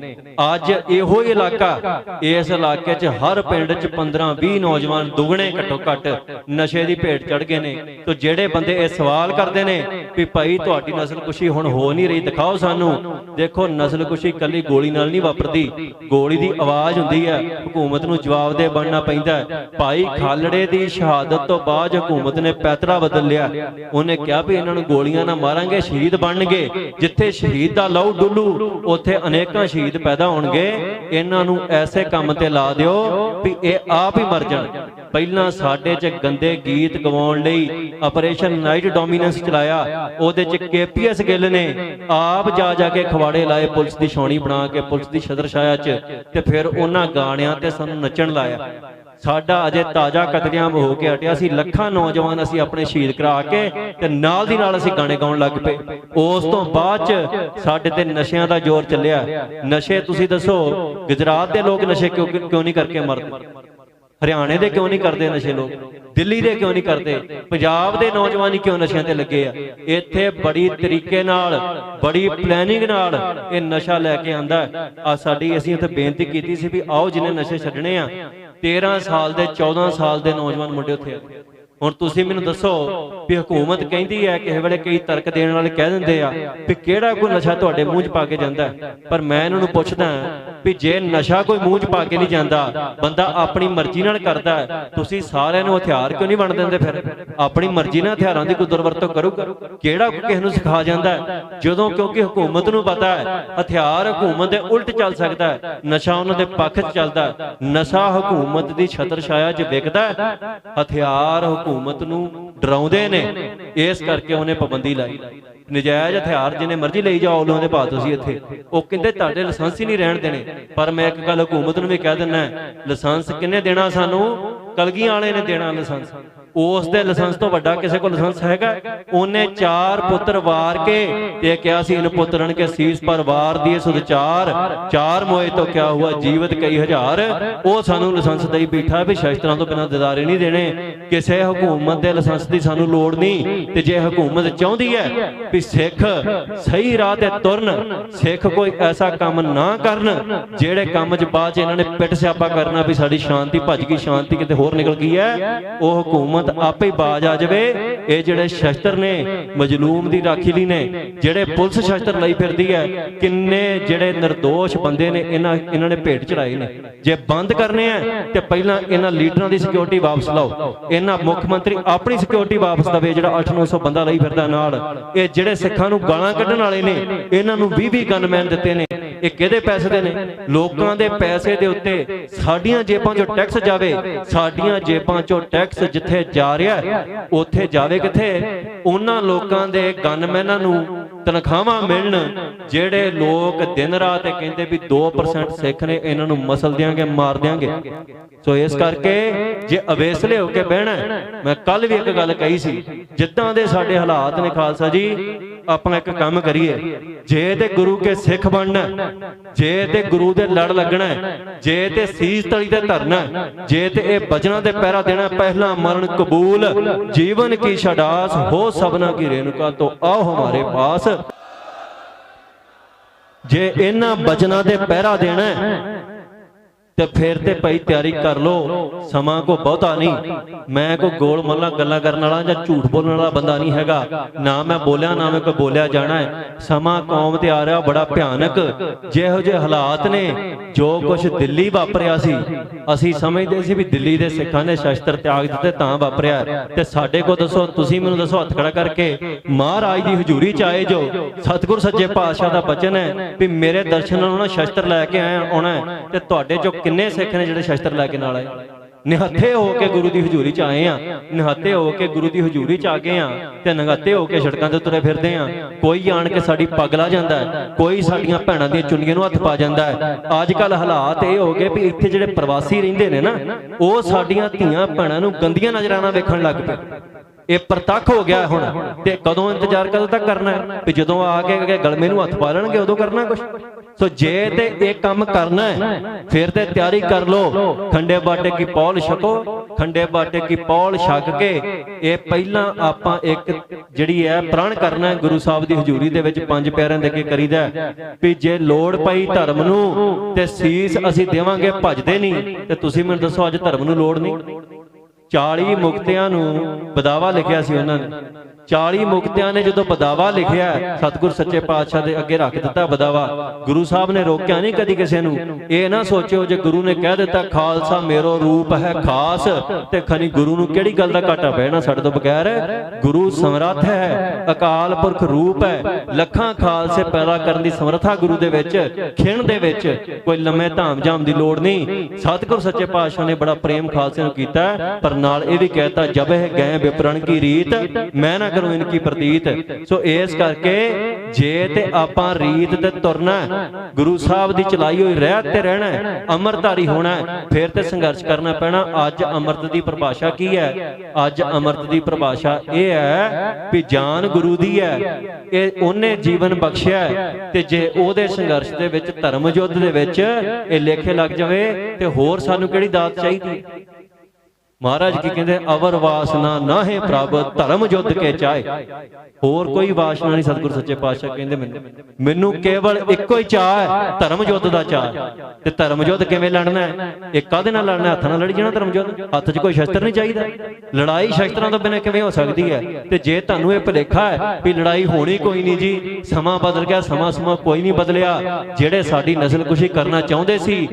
[SPEAKER 1] ਅੱਜ ਇਹੋ ਹੀ ਇਲਾਕਾ, ਇਸ ਇਲਾਕੇ 'ਚ ਹਰ ਪਿੰਡ 'ਚ 15 20 ਨੌਜਵਾਨ ਦੁਗਣੇ ਘੱਟੋ ਘੱਟ ਨਸ਼ੇ ਦੀ ਭੇਟ ਚੜ ਗਏ ਨੇ। ਤੇ ਜਿਹੜੇ ਬੰਦੇ ਇਹ ਸਵਾਲ ਕਰਦੇ ਨੇ ਵੀ ਭਾਈ ਤੁਹਾਡੀ ਨਸਲਕੁਸ਼ੀ ਹੁਣ ਹੋ ਨਹੀਂ ਰਹੀ, ਦਿਖਾਓ ਸਾਨੂੰ। ਦੇਖੋ, ਨਸਲਕੁਸ਼ੀ ਕੱਲੀ ਗੋਲੀ ਨਾਲ ਨਹੀਂ ਵਾਪਰਦੀ। ਗੋਲੀ ਦੀ ਆਵਾਜ਼ ਹੁੰਦੀ ਹੈ, ਹਕੂਮਤ ਨੂੰ ਜਵਾਬ ਦੇ ਜਵਾਬਦੇਹ ਬਣਨਾ ਪੈਂਦਾ ਭਾਈ ਖਾਲੜੇ ਦੀ ਸ਼ਹਾਦਤ ਤੋਂ ਬਾਅਦ ਹਕੂਮਤ ਨੇ ਪੈਤਰਾ ਬਦਲ ਲਿਆ। ਉਹਨੇ ਕਿਹਾ ਵੀ ਇਹਨਾਂ ਨੂੰ ਗੋਲੀਆਂ ਨਾਲ ਮਾਰਾਂਗੇ, ਸ਼ਹੀਦ ਬਣਨਗੇ। ਜਿੱਥੇ ਸ਼ਹੀਦ ਦਾ ਲਹੂ ਡੁੱਲੂ, ਉੱਥੇ ਅਨੇਕਾਂ ਸ਼ਹੀਦ ਪੈਦਾ ਹੋਣਗੇ। ਇਹਨਾਂ ਨੂੰ ਐਸੇ ਕੰਮ ਤੇ ਲਾ ਦਿਓ ਵੀ ਇਹ ਆਪ ਹੀ ਮਰ ਜਾਣ। ਪਹਿਲਾਂ ਸਾਡੇ 'ਚ ਗੰਦੇ ਗੀਤ ਗਵਾਉਣ ਲਈ ਆਪਰੇਸ਼ਨ ਨਾਈਟ ਡੋਮੀਨੈਂਸ ਚਲਾਇਆ, ਉਹਦੇ 'ਚ ਕੇਪੀਐਸ ਗਿੱਲ ਨੇ ਆਪ ਜਾ ਜਾ ਕੇ ਖਵਾੜੇ ਲਾਏ ਪੁਲਿਸ ਦੀ ਛਾਉਣੀ ਬਣਾ ਕੇ, ਪੁਲਿਸ ਦੀ ਛਤਰ ਛਾਇਆ 'ਚ ਤੇ ਫਿਰ ਉਹਨਾਂ ਗਾਣਿਆਂ ਤੇ ਸਾਨੂੰ ਨੱਚਣ ਲਾਇਆ। ਸਾਡਾ ਅਜੇ ਤਾਜ਼ਾ ਕਤਲੇਆਮ ਹੋ ਕੇ ਹਟਿਆ ਸੀ, ਲੱਖਾਂ ਨੌਜਵਾਨ ਅਸੀਂ ਆਪਣੇ ਸ਼ਹੀਦ ਕਰਾ ਕੇ ਤੇ ਨਾਲ ਦੀ ਨਾਲ ਅਸੀਂ ਗਾਣੇ ਗਾਉਣ ਲੱਗ ਪਏ। ਉਸ ਤੋਂ ਬਾਅਦ ਚ ਸਾਡੇ ਤੇ ਨਸ਼ਿਆਂ ਦਾ ਜ਼ੋਰ ਚੱਲਿਆ। ਨਸ਼ੇ ਤੁਸੀਂ ਦੱਸੋ, ਗੁਜਰਾਤ ਦੇ ਲੋਕ ਨਸ਼ੇ ਕਿਉਂ ਕਿਉਂ ਨਹੀਂ ਕਰਕੇ ਮਰਦੇ? ਹਰਿਆਣੇ ਦੇ ਕਿਉਂ ਨਹੀਂ ਕਰਦੇ ਨਸ਼ੇ ਲੋਕ? ਦਿੱਲੀ ਦੇ ਕਿਉਂ ਨਹੀਂ ਕਰਦੇ? ਪੰਜਾਬ ਦੇ ਨੌਜਵਾਨ ਹੀ ਕਿਉਂ ਨਸ਼ਿਆਂ ਤੇ ਲੱਗੇ ਆ? ਇੱਥੇ ਬੜੀ ਤਰੀਕੇ ਨਾਲ, ਬੜੀ ਪਲੈਨਿੰਗ ਨਾਲ ਇਹ ਨਸ਼ਾ ਲੈ ਕੇ ਆਂਦਾ ਆ ਸਾਡੀ ਅਸੀਂ ਉੱਥੇ ਬੇਨਤੀ ਕੀਤੀ ਸੀ ਵੀ ਆਓ ਜਿਹਨੇ ਨਸ਼ੇ ਛੱਡਣੇ ਆ 13 ਸਾਲ ਦੇ 14 ਸਾਲ ਦੇ ਨੌਜਵਾਨ ਮੁੰਡੇ ਉੱਥੇ ਆ। ਹੁਣ ਤੁਸੀਂ ਮੈਨੂੰ ਦੱਸੋ ਵੀ ਹਕੂਮਤ ਕਹਿੰਦੀ ਹੈ ਕਿਸੇ ਵੇਲੇ ਕਈ ਤਰਕ ਦੇਣ ਵਾਲੇ ਕਹਿ ਦਿੰਦੇ ਆ ਵੀ ਕਿਹੜਾ ਕੋਈ ਨਸ਼ਾ ਤੁਹਾਡੇ ਮੂੰਹ 'ਚ ਪਾ ਕੇ ਜਾਂਦਾ? ਪਰ ਮੈਂ ਇਹਨਾਂ ਨੂੰ ਪੁੱਛਦਾ ਵੀ ਜੇ ਨਸ਼ਾ ਕੋਈ ਮੂੰਹ 'ਚ ਪਾ ਕੇ ਨਹੀਂ ਜਾਂਦਾ ਬੰਦਾ ਆਪਣੀ ਮਰਜ਼ੀ ਨਾਲ ਕਰਦਾ ਤੁਸੀਂ ਸਾਰਿਆਂ ਨੂੰ ਹਥਿਆਰ ਕਿਉਂ ਨਹੀਂ ਵੰਡ ਦਿੰਦੇ ਫਿਰ? ਆਪਣੀ ਮਰਜ਼ੀ ਨਾਲ ਹਥਿਆਰਾਂ ਦੀ ਕੋਈ ਦੁਰਵਰਤੋਂ ਕਰੂਗਾ ਕਿਹੜਾ ਕਿਸੇ ਨੂੰ ਸਿਖਾ ਜਾਂਦਾ? ਜਦੋਂ ਕਿਉਂਕਿ ਹਕੂਮਤ ਨੂੰ ਪਤਾ ਹੈ ਹਥਿਆਰ ਹਕੂਮਤ ਦੇ ਉਲਟ ਚੱਲ ਸਕਦਾ ਹੈ। ਨਸ਼ਾ ਉਹਨਾਂ ਦੇ ਪੱਖ 'ਚ ਚੱਲਦਾ ਨਸ਼ਾ ਹਕੂਮਤ ਦੀ ਛਤਰ ਛਾਇਆ 'ਚ ਵਿਕਦਾ ਹੈ। ਹਥਿਆਰ ਹਕੂਮਤ ਨੂੰ ਡਰਾਉਂਦੇ ਨੇ, ਇਸ ਕਰਕੇ ਉਹਨੇ ਪਾਬੰਦੀ ਲਾਈ। ਨਜਾਇਜ਼ ਹਥਿਆਰ ਜਿਹਨੇ ਮਰਜ਼ੀ ਲਈ ਜਾਓ ਲੋਂ ਦੇ ਭਾਅ ਤੁਸੀਂ ਇੱਥੇ। ਉਹ ਕਹਿੰਦੇ, ਤੁਹਾਡੇ ਲਾਇਸੈਂਸ ਹੀ ਨਹੀਂ ਰਹਿਣ ਦੇਣੇ। ਪਰ ਮੈਂ ਇੱਕ ਗੱਲ ਹਕੂਮਤ ਨੂੰ ਵੀ ਕਹਿ ਦਿੰਦਾ, ਲਾਇਸੈਂਸ ਕਿੰਨੇ ਦੇਣਾ ਸਾਨੂੰ? ਕਲਗੀਆਂ ਵਾਲੇ ਨੇ ਦੇਣਾ ਲਾਇਸੈਂਸ। ਉਸ ਦੇ ਲਾਇਸੈਂਸ ਤੋਂ ਵੱਡਾ ਕਿਸੇ ਕੋਲ ਲਾਇਸੈਂਸ ਹੈਗਾ? ਉਹਨੇ ਚਾਰ ਪੁੱਤਰ ਵਾਰ ਕੇ ਤੇ ਕਿਹਾ ਸੀ ਇਨ ਪੁੱਤਰਨ ਕੇ ਸੀਸ ਪਰ ਵਾਰ ਦੀਏ ਸੁਧ ਚਾਰ ਚਾਰ ਮੋਏ ਤੋਂ ਕਿਆ ਹੁਆ ਜੀਵਤ ਕਈ ਹਜ਼ਾਰ। ਉਹ ਸਾਨੂੰ ਲਾਇਸੈਂਸ ਦੇਈ ਬੈਠਾ ਵੀ ਸ਼ਸਤਰਾਂ ਤੋਂ ਬਿਨਾਂ ਦਿਦਾਰੇ ਨਹੀਂ ਦੇਣੇ। ਕਿਸੇ ਹਕੂਮਤ ਦੇ ਲਾਇਸੈਂਸ ਦੀ ਸਾਨੂੰ ਲੋੜ ਨਹੀਂ। ਤੇ ਜੇ ਹਕੂਮਤ ਚਾਹੁੰਦੀ ਹੈ ਵੀ ਸਿੱਖ ਸਹੀ ਰਾਹ ਤੇ ਤੁਰਨ, ਸਿੱਖ ਕੋਈ ਐਸਾ ਕੰਮ ਨਾ ਕਰਨ, ਜਿਹੜੇ ਕੰਮ 'ਚ ਬਾਅਦ 'ਚ ਇਹਨਾਂ ਨੇ ਪਿੱਟ ਸਿਆਪਾ ਕਰਨਾ ਵੀ ਸਾਡੀ ਸ਼ਾਂਤੀ ਭੱਜ ਗਈ, ਸ਼ਾਂਤੀ ਕਿਤੇ ਹੋਰ ਨਿਕਲ ਗਈ ਹੈ, ਉਹ ਹਕੂਮਤ ਹਕੂਮਤ ਆਪੇ ਬਾਜ ਆ ਜਾਵੇ। ਇਹ ਜਿਹੜੇ ਸ਼ਸਤਰ ਨੇ, ਮਜਲੂਮ ਦੀ ਰਾਖੀ ਲਈ ਨੇ, ਜਿਹੜੇ ਪੁਲਿਸ ਸ਼ਸਤਰ ਲਈ ਫਿਰਦੀ ਹੈ, ਕਿੰਨੇ ਜਿਹੜੇ નિર્ਦੋਸ਼ ਬੰਦੇ ਨੇ, ਇਹਨਾਂ ਇਹਨਾਂ ਨੇ ਭੇਟ ਚੜਾਏ ਨੇ। ਜੇ ਬੰਦ ਕਰਨੇ ਆ, ਤੇ ਪਹਿਲਾਂ ਇਹਨਾਂ ਲੀਡਰਾਂ ਦੀ ਸਿਕਿਉਰਿਟੀ ਵਾਪਸ ਲਾਓ। ਇਹਨਾਂ ਮੁੱਖ ਮੰਤਰੀ ਆਪਣੀ ਸਿਕਿਉਰਿਟੀ ਵਾਪਸ ਦਵੇ, ਜਿਹੜਾ 8-900 ਬੰਦਾ ਲਈ ਫਿਰਦਾ ਨਾਲ। ਇਹ ਜਿਹੜੇ ਸਿੱਖਾਂ ਨੂੰ ਗਾਲਾਂ ਕੱਢਣ ਵਾਲੇ ਨੇ, ਇਹਨਾਂ ਨੂੰ 20-20 ਗਨਮੈਨ ਦਿੱਤੇ ਨੇ। ਇਹ ਕਿਹਦੇ ਪੈਸੇ ਦੇ ਨੇ? ਲੋਕਾਂ ਦੇ ਪੈਸੇ ਦੇ ਉੱਤੇ ਸਾਡੀਆਂ ਜੇਬਾਂ 'ਚੋਂ ਟੈਕਸ ਜਾਵੇ, ਸਾਡੀਆਂ ਜੇਬਾਂ 'ਚੋਂ ਟੈਕਸ ਜਿੱਥੇ ਜਾ ਰਿਹਾ, ਉੱਥੇ ਜਾਵੇ ਕਿੱਥੇ? ਉਹਨਾਂ ਲੋਕਾਂ ਦੇ ਗਨਮੈਨਾਂ ਨੂੰ ਤਨਖਾਹਾਂ ਮਿਲਣ ਜਿਹੜੇ ਲੋਕ ਦਿਨ ਰਾਤ ਕਹਿੰਦੇ ਵੀ 2% ਸਿੱਖ ਨੇ ਇਹਨਾਂ ਨੂੰ ਮਸਲ ਦਿਆਂਗੇ ਮਾਰ ਦਿਆਂਗੇ। ਸੋ ਇਸ ਕਰਕੇ ਜੇ ਅਵੇਸਲੇ ਹੋ ਕੇ ਬਹਿਣਾ ਮੈਂ ਕੱਲ ਵੀ ਇੱਕ ਗੱਲ ਕਹੀ ਸੀ ਜਿੱਦਾਂ ਦੇ ਸਾਡੇ ਹਾਲਾਤ ਨੇ ਖਾਲਸਾ ਜੀ ਆਪਾਂ ਇੱਕ ਕੰਮ ਕਰੀਏ। ਜੇ ਤੇ ਗੁਰੂ ਕੇ ਸਿੱਖ ਬਣਨਾ ਜੇ ਤੇ ਗੁਰੂ ਦੇ ਲੜ ਲੱਗਣਾ ਜੇ ਤੇ ਸੀਸ ਤਲੀ ਤੇ ਧਰਨਾ ਜੇ ਤੇ ਇਹ ਬਚਨਾਂ ਦੇ ਪਹਿਰਾ ਦੇਣਾ ਹੈ, ਪਹਿਲਾ ਮਰਨ ਕਬੂਲ ਜੀਵਨ ਕੀ ਛਡਾਸ ਹੋ ਸਭਨਾ ਕੀ ਰੇਣੁਕਾ ਤੋਂ ਆਓ ਹਮਾਰੇ ਪਾਸ। ਜੇ ਇਹਨਾਂ ਬਚਨਾਂ ਦੇ ਪਹਿਰਾ ਦੇਣਾ ਹੈ, ਤੇ ਫਿਰ ਤੇ ਭਾਈ ਤਿਆਰੀ ਕਰ ਲੋ ਸਮਾਂ ਕੋ ਬਹੁਤਾ ਨਹੀਂ। ਮੈਂ ਕੋ ਗੋਲ ਮੱਲਾ ਗੱਲਾਂ ਕਰਨ ਵਾਲਾ ਜਾਂ ਝੂਠ ਬੋਲਣ ਵਾਲਾ ਬੰਦਾ ਨਹੀਂ ਹੈਗਾ। ਨਾ ਮੈਂ ਬੋਲਿਆ, ਨਾ ਮੈਂ ਕੋ ਬੋਲਿਆ ਜਾਣਾ ਹੈ। ਸਮਾਂ ਕੌਮ ਤੇ ਆ ਰਿਹਾ, ਬੜਾ ਭਿਆਨਕ। ਜਿਹੋ ਜਿਹੇ ਹਾਲਾਤ ਨੇ, ਜੋ ਕੁਝ ਦਿੱਲੀ ਵਾਪਰਿਆ ਸੀ, ਅਸੀਂ ਸਮਝਦੇ ਸੀ ਵੀ ਦਿੱਲੀ ਦੇ ਸਿੱਖਾਂ ਨੇ ਸ਼ਸਤਰ ਤਿਆਗ ਦਿੱਤੇ, ਤਾਂ ਵਾਪਰਿਆ ਤੇ ਸਾਡੇ ਕੋ ਦੱਸੋ, ਤੁਸੀਂ ਮੈਨੂੰ ਦੱਸੋ ਹੱਥ ਖੜਾ ਕਰਕੇ, ਮਹਾਰਾਜ ਦੀ ਹਜ਼ੂਰੀ ਚ ਆਏ ਜੋ, ਸਤਿਗੁਰ ਸੱਚੇ ਪਾਤਸ਼ਾਹ ਦਾ ਬਚਨ ਹੈ ਵੀ ਮੇਰੇ ਦਰਸ਼ਨਾਂ ਨੂੰ ਨਾ ਸ਼ਸਤਰ ਲੈ ਕੇ ਆਇਆ ਆਉਣਾ ਤੇ ਤੁਹਾਡੇ ਚੋਂ ਕਿੰਨੇ ਸਿੱਖ ਨੇ ਜਿਹੜੇ ਸ਼ਸਤਰ ਲੈ ਕੇ ਨਾਲ ਆਏ? ਨਿਹੱਥੇ ਹੋ ਕੇ ਗੁਰੂ ਦੀ ਹਜ਼ੂਰੀ ਚ ਆਏ ਆ, ਨਿਹੱਥੇ ਹੋ ਕੇ ਗੁਰੂ ਦੀ ਹਜ਼ੂਰੀ ਚ ਆ ਗਏ ਆ ਤੇ ਨਿਹੱਥੇ ਹੋ ਕੇ ਸੜਕਾਂ ਤੇ ਤੁਰੇ ਫਿਰਦੇ ਆ। ਕੋਈ ਆਣ ਕੇ ਸਾਡੀ ਪੱਗ ਲਾ ਜਾਂਦਾ ਹੈ, ਕੋਈ ਸਾਡੀਆਂ ਭੈਣਾਂ ਦੀਆਂ ਚੁੰਨੀਆਂ ਨੂੰ ਹੱਥ ਪਾ ਜਾਂਦਾ ਹੈ। ਅੱਜ ਕੱਲ ਹਾਲਾਤ ਇਹ ਹੋ ਗਏ ਵੀ ਇੱਥੇ ਜਿਹੜੇ ਪ੍ਰਵਾਸੀ ਰਹਿੰਦੇ ਨੇ ਨਾ, ਉਹ ਸਾਡੀਆਂ ਧੀਆਂ ਭੈਣਾਂ ਨੂੰ ਗੰਦੀਆਂ ਨਜ਼ਰਾਂ ਨਾਲ ਵੇਖਣ ਲੱਗ ਪਏ। ਇਹ ਪ੍ਰਤੱਖ ਹੋ ਗਿਆ ਹੁਣ ਤੇ ਕਦੋਂ ਇੰਤਜ਼ਾਰ ਕਦੋਂ ਤੱਕ ਕਰਨਾ ਹੈ? ਵੀ ਜਦੋਂ ਆ ਕੇ ਗਲਮੇ ਨੂੰ ਹੱਥ ਪਾ ਲੈਣਗੇ, ਉਦੋਂ ਕਰਨਾ ਕੁਝ ਸੋ ਜੇ ਤੇ ਇਹ ਕੰਮ ਕਰਨਾ ਹੈ, ਫਿਰ ਤੇ ਤਿਆਰੀ ਕਰ ਲੋ ਖੰਡੇ ਬਾਟੇ ਕੀ ਪੌਲ ਛਕੋ, ਖੰਡੇ ਬਾਟੇ ਕੀ ਪੌਲ ਛਕ ਕੇ ਇਹ ਪਹਿਲਾਂ ਆਪਾਂ ਇੱਕ ਜਿਹੜੀ ਹੈ ਪ੍ਰਣ ਕਰਨਾ ਹੈ ਗੁਰੂ ਸਾਹਿਬ ਦੀ ਹਜ਼ੂਰੀ ਦੇ ਵਿੱਚ ਪੰਜ ਪਿਆਰਿਆਂ ਦੇ ਅੱਗੇ ਕਰੀਦਾ ਵੀ ਜੇ ਲੋੜ ਪਈ ਧਰਮ ਨੂੰ ਤੇ ਸੀਸ ਅਸੀਂ ਦੇਵਾਂਗੇ, ਭਜਦੇ ਨਹੀਂ, ਤੇ ਤੁਸੀਂ ਮੈਨੂੰ ਦੱਸੋ ਅੱਜ ਧਰਮ ਨੂੰ ਲੋੜ ਨਹੀਂ। 40 ਮੁਕਤਿਆਂ ਨੂੰ ਬਦਾਵਾ ਲਿਖਿਆ ਸੀ ਉਹਨਾਂ ਨੇ। 40 ਮੁਕਤਿਆਂ ਨੇ ਜਦੋਂ ਬਦਾਵਾ ਲਿਖਿਆ, ਸਤਿਗੁਰ ਸੱਚੇ ਪਾਤਸ਼ਾਹ ਦੇ ਅੱਗੇ ਰੱਖ ਦਿੱਤਾ ਬਦਾਵਾ। ਗੁਰੂ ਸਾਹਿਬ ਨੇ ਰੋਕਿਆ ਨਹੀਂ ਕਦੀ ਕਿਸੇ ਨੂੰ। ਇਹ ਨਾ ਸੋਚਿਓ ਜੇ ਗੁਰੂ ਨੇ ਕਹਿ ਦਿੱਤਾ, ਖਾਲਸਾ ਮੇਰੋ ਰੂਪ ਹੈ ਖਾਸ ਤੇ ਖਨੀ ਗੁਰੂ ਨੂੰ ਕਿਹੜੀ ਗੱਲ ਦਾ ਘਾਟਾ ਪੈਣਾ ਸਾਡੇ ਤੋਂ ਬਗੈਰ? ਗੁਰੂ ਸਮਰੱਥ ਹੈ, ਅਕਾਲ ਪੁਰਖ ਰੂਪ ਹੈ। ਲੱਖਾਂ ਖਾਲਸੇ ਪੈਦਾ ਕਰਨ ਦੀ ਸਮਰੱਥਾ ਗੁਰੂ ਦੇ ਵਿੱਚ, ਖਿਣ ਦੇ ਵਿੱਚ। ਕੋਈ ਲੰਮੇ ਧਾਮ ਜਾਮ ਦੀ ਲੋੜ ਨਹੀਂ। ਸਤਿਗੁਰ ਸੱਚੇ ਪਾਤਸ਼ਾਹ ਨੇ ਬੜਾ ਪ੍ਰੇਮ ਖਾਲਸੇ ਨੂੰ ਕੀਤਾ, ਪਰ ਨਾਲ ਇਹ ਵੀ ਕਹਿਤਾ, ਜਬ ਇਹ ਗਏ ਵਿਪਰਣ ਕੀ ਰੀਤ, ਮੈਂ ਨਾ ਕਰੂੰ ਇਨਕੀ ਪ੍ਰਤੀਤ। ਸੋ ਇਸ ਕਰਕੇ ਜੇ ਤੇ ਆਪਾਂ ਰੀਤ ਤੇ ਤੁਰਨਾ ਗੁਰੂ ਸਾਹਿਬ ਦੀ ਚਲਾਈ ਹੋਈ ਰਹਿਤ ਤੇ ਰਹਿਣਾ ਹੈ, ਹੋਣਾ ਫਿਰ ਤੇ ਸੰਘਰਸ਼ ਕਰਨਾ ਪੈਣਾ। ਅੱਜ ਅੰਮ੍ਰਿਤ ਦੀ ਪਰਿਭਾਸ਼ਾ ਕੀ ਹੈ? ਅੱਜ ਅੰਮ੍ਰਿਤ ਦੀ ਪਰਿਭਾਸ਼ਾ ਇਹ ਹੈ ਵੀ ਜਾਨ ਗੁਰੂ ਦੀ ਹੈ। ਇਹ ਉਹਨੇ ਜੀਵਨ ਬਖਸ਼ਿਆ ਤੇ ਜੇ ਉਹਦੇ ਸੰਘਰਸ਼ ਦੇ ਵਿੱਚ ਧਰਮ ਯੁੱਧ ਦੇ ਵਿੱਚ ਇਹ ਲੇਖੇ ਲੱਗ ਜਾਵੇ ਤੇ ਹੋਰ ਸਾਨੂੰ ਕਿਹੜੀ ਦਾਤ ਚਾਹੀਦੀ ਮਹਾਰਾਜ ਕੀ ਕਹਿੰਦੇ, ਅਵਰ ਵਾਸਨਾ ਨਾਹੇ ਪ੍ਰਭ, ਧਰਮ ਜੁੱਧ ਕੇ ਚਾਹੇ। ਹੋਰ ਕੋਈ ਵਾਸਨਾ ਨਹੀਂ ਸਤਿਗੁਰ ਸੱਚੇ ਪਾਤਸ਼ਾਹ ਕਹਿੰਦੇ ਮੈਨੂੰ। ਮੈਨੂੰ ਕੇਵਲ ਇੱਕੋ ਹੀ ਚਾਹ ਹੈ, ਧਰਮ ਜੁੱਧ ਦਾ ਚਾਹ। ਤੇ ਧਰਮ ਜੁੱਧ ਕਿਵੇਂ ਲੜਨਾ ਹੈ? ਇਹ ਕਾਹਦੇ ਨਾਲ ਲੜਨਾ ਹੱਥ ਨਾਲ ਲੜੀ ਜਾਣਾ ਧਰਮ ਜੁੱਧ? ਹੱਥ 'ਚ ਕੋਈ ਸ਼ਸਤਰ ਨਹੀਂ ਚਾਹੀਦਾ। ਲੜਾਈ ਸ਼ਸਤਰਾਂ ਤੋਂ ਬਿਨਾਂ ਕਿਵੇਂ ਹੋ ਸਕਦੀ ਹੈ? ਤੇ ਜੇ ਤੁਹਾਨੂੰ ਇਹ ਭੁਲੇਖਾ ਹੈ ਵੀ ਲੜਾਈ ਹੋਣੀ ਕੋਈ ਨਹੀਂ ਜੀ, ਸਮਾਂ ਬਦਲ ਗਿਆ, ਸਮਾਂ ਸਮਾਂ ਕੋਈ ਨਹੀਂ ਬਦਲਿਆ। ਜਿਹੜੇ ਸਾਡੀ ਨਸਲਕੁਸ਼ੀ ਕਰਨਾ ਚਾਹੁੰਦੇ ਸੀ,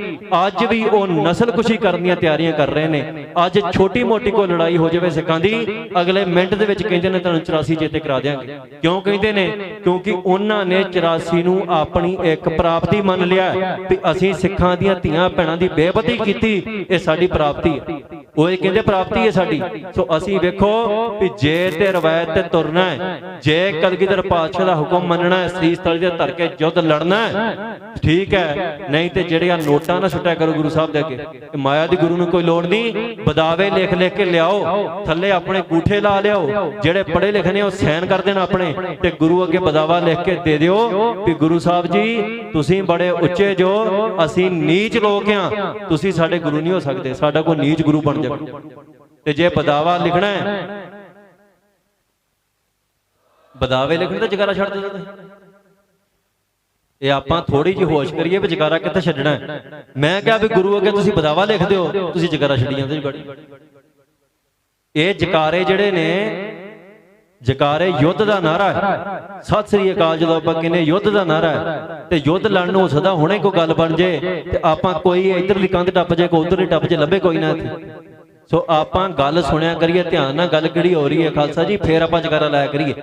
[SPEAKER 1] ਅੱਜ ਵੀ ਉਹ ਨਸਲਕੁਸ਼ੀ ਕਰਨ ਦੀਆਂ ਤਿਆਰੀਆਂ ਕਰ ਰਹੇ ਨੇ। ਅੱਜ ਛੋਟੀ ਮੋਟੀ ਕੋਈ ਲੜਾਈ ਹੋ ਜਾਵੇ ਸਿੱਖਾਂ ਦੀ, ਅਗਲੇ ਮਿੰਟ ਦੇ ਵਿੱਚ ਕਹਿੰਦੇ ਨੇ ਤੁਹਾਨੂੰ 84 ਚੇਤੇ ਕਰਾ ਦਿਆਂਗੇ। ਕਿਉਂ ਕਹਿੰਦੇ ਨੇ? ਕਿਉਂਕਿ ਉਹਨਾਂ ਨੇ 84 ਨੂੰ ਆਪਣੀ ਇੱਕ ਪ੍ਰਾਪਤੀ ਮੰਨ ਲਿਆ ਵੀ ਅਸੀਂ ਸਿੱਖਾਂ ਦੀਆਂ ਧੀਆਂ ਭੈਣਾਂ ਦੀ ਬੇਪਤੀ ਕੀਤੀ, ਇਹ ਸਾਡੀ ਪ੍ਰਾਪਤੀ ਹੈ। ਉਹ ਇਹ ਕਹਿੰਦੇ ਪ੍ਰਾਪਤੀ ਹੈ ਸਾਡੀ। ਸੋ ਅਸੀਂ ਵੇਖੋ ਵੀ ਜੇ ਤੇ ਰਵਾਇਤ ਤੇ ਤੁਰਨਾ ਹੈ, ਜੇ ਕਲਗੀਧਰ ਪਾਤਸ਼ਾਹ ਦਾ ਹੁਕਮ ਮੰਨਣਾ ਹੈ, ਸੀਸ ਤਲੀ ਦੇ ਧਰ ਕੇ ਯੁੱਧ ਲੜਨਾ ਹੈ, ਠੀਕ ਹੈ, ਨਹੀਂ ਤੇ ਜਿਹੜੀਆਂ ਨੋਟਾਂ ਨਾ ਸੁੱਟਿਆ ਕਰੋ ਗੁਰੂ ਸਾਹਿਬ ਦੇ ਅੱਗੇ। ਮਾਇਆ ਦੀ ਗੁਰੂ ਨੂੰ ਕੋਈ ਲੋੜ ਨਹੀਂ, ਬਦਾਵੇ ਲਿਖ ਲਿਖ ਕੇ ਲਿਆਓ, ਥੱਲੇ ਆਪਣੇ ਗੂਠੇ ਲਾ ਲਿਆਓ, ਜਿਹੜੇ ਪੜ੍ਹੇ ਲਿਖੇ ਨੇ ਉਹ ਸਾਈਨ ਕਰ ਦੇਣ ਆਪਣੇ, ਤੇ ਗੁਰੂ ਅੱਗੇ ਬਦਾਵਾ ਲਿਖ ਕੇ ਦੇ ਦਿਓ ਵੀ ਗੁਰੂ ਸਾਹਿਬ ਜੀ, ਤੁਸੀਂ ਬੜੇ ਉੱਚੇ ਜੋ, ਅਸੀਂ ਨੀਚ ਲੋਕ ਆ ਤੁਸੀਂ ਸਾਡੇ ਗੁਰੂ ਨਹੀਂ ਹੋ ਸਕਦੇ, ਸਾਡਾ ਕੋਈ ਨੀਚ ਗੁਰੂ ਬਣ ਤੇ ਜੇ ਬਦਾਵਾ ਲਿਖਣਾ ਹੈ, ਬਦਾਵੇ ਲਿਖਣ ਤਾਂ ਜਗਾਰਾ ਛੱਡ ਦਿੰਦੇ। ਇਹ ਆਪਾਂ ਥੋੜੀ ਜਿਹੀ ਹੋਸ਼ ਕਰੀਏ ਵੀ ਜਗਾਰਾ ਕਿੱਥੇ ਛੱਡਣਾ ਹੈ। ਮੈਂ ਕਿਹਾ ਵੀ ਗੁਰੂ ਅੱਗੇ ਤੁਸੀਂ ਬਦਾਵਾ ਲਿਖਦੇ ਹੋ ਤੁਸੀਂ ਜਗਾਰਾ ਛੱਡੀ ਜਾਂਦੇ ਜੀ ਗਾੜੀ। ਇਹ ਜਕਾਰੇ ਜਿਹੜੇ ਨੇ, ਜਕਾਰੇ ਯੁੱਧ ਦਾ ਨਾਰਾ ਹੈ। ਸਤਿ ਸ੍ਰੀ ਅਕਾਲ ਜਦੋਂ ਆਪਾਂ ਕਹਿੰਦੇ ਯੁੱਧ ਦਾ ਨਾਰਾ ਹੈ, ਤੇ ਯੁੱਧ ਲੜਨ ਨੂੰ ਸਦਾ ਹੁਣੇ ਕੋਈ ਗੱਲ ਬਣ ਜੇ, ਤੇ ਆਪਾਂ ਕੋਈ ਇਧਰਲੀ ਕੰਧ ਟੱਪ ਜੇ, ਕੋਈ ਉਧਰਲੀ ਟੱਪ ਜੇ, ਲੱਭੇ ਕੋਈ ਨਾ ਇੱਥੇ। ਸੋ ਆਪਾਂ ਗੱਲ ਸੁਣਿਆ ਕਰੀਏ, ਧਿਆਨ ਨਾਲ ਗੱਲ ਕਿਹੜੀ ਹੋ ਰਹੀ ਹੈ ਖਾਲਸਾ ਜੀ, ਫੇਰ ਆਪਾਂ ਜਕਾਰਾ ਲਾਇਆ ਕਰੀਏ।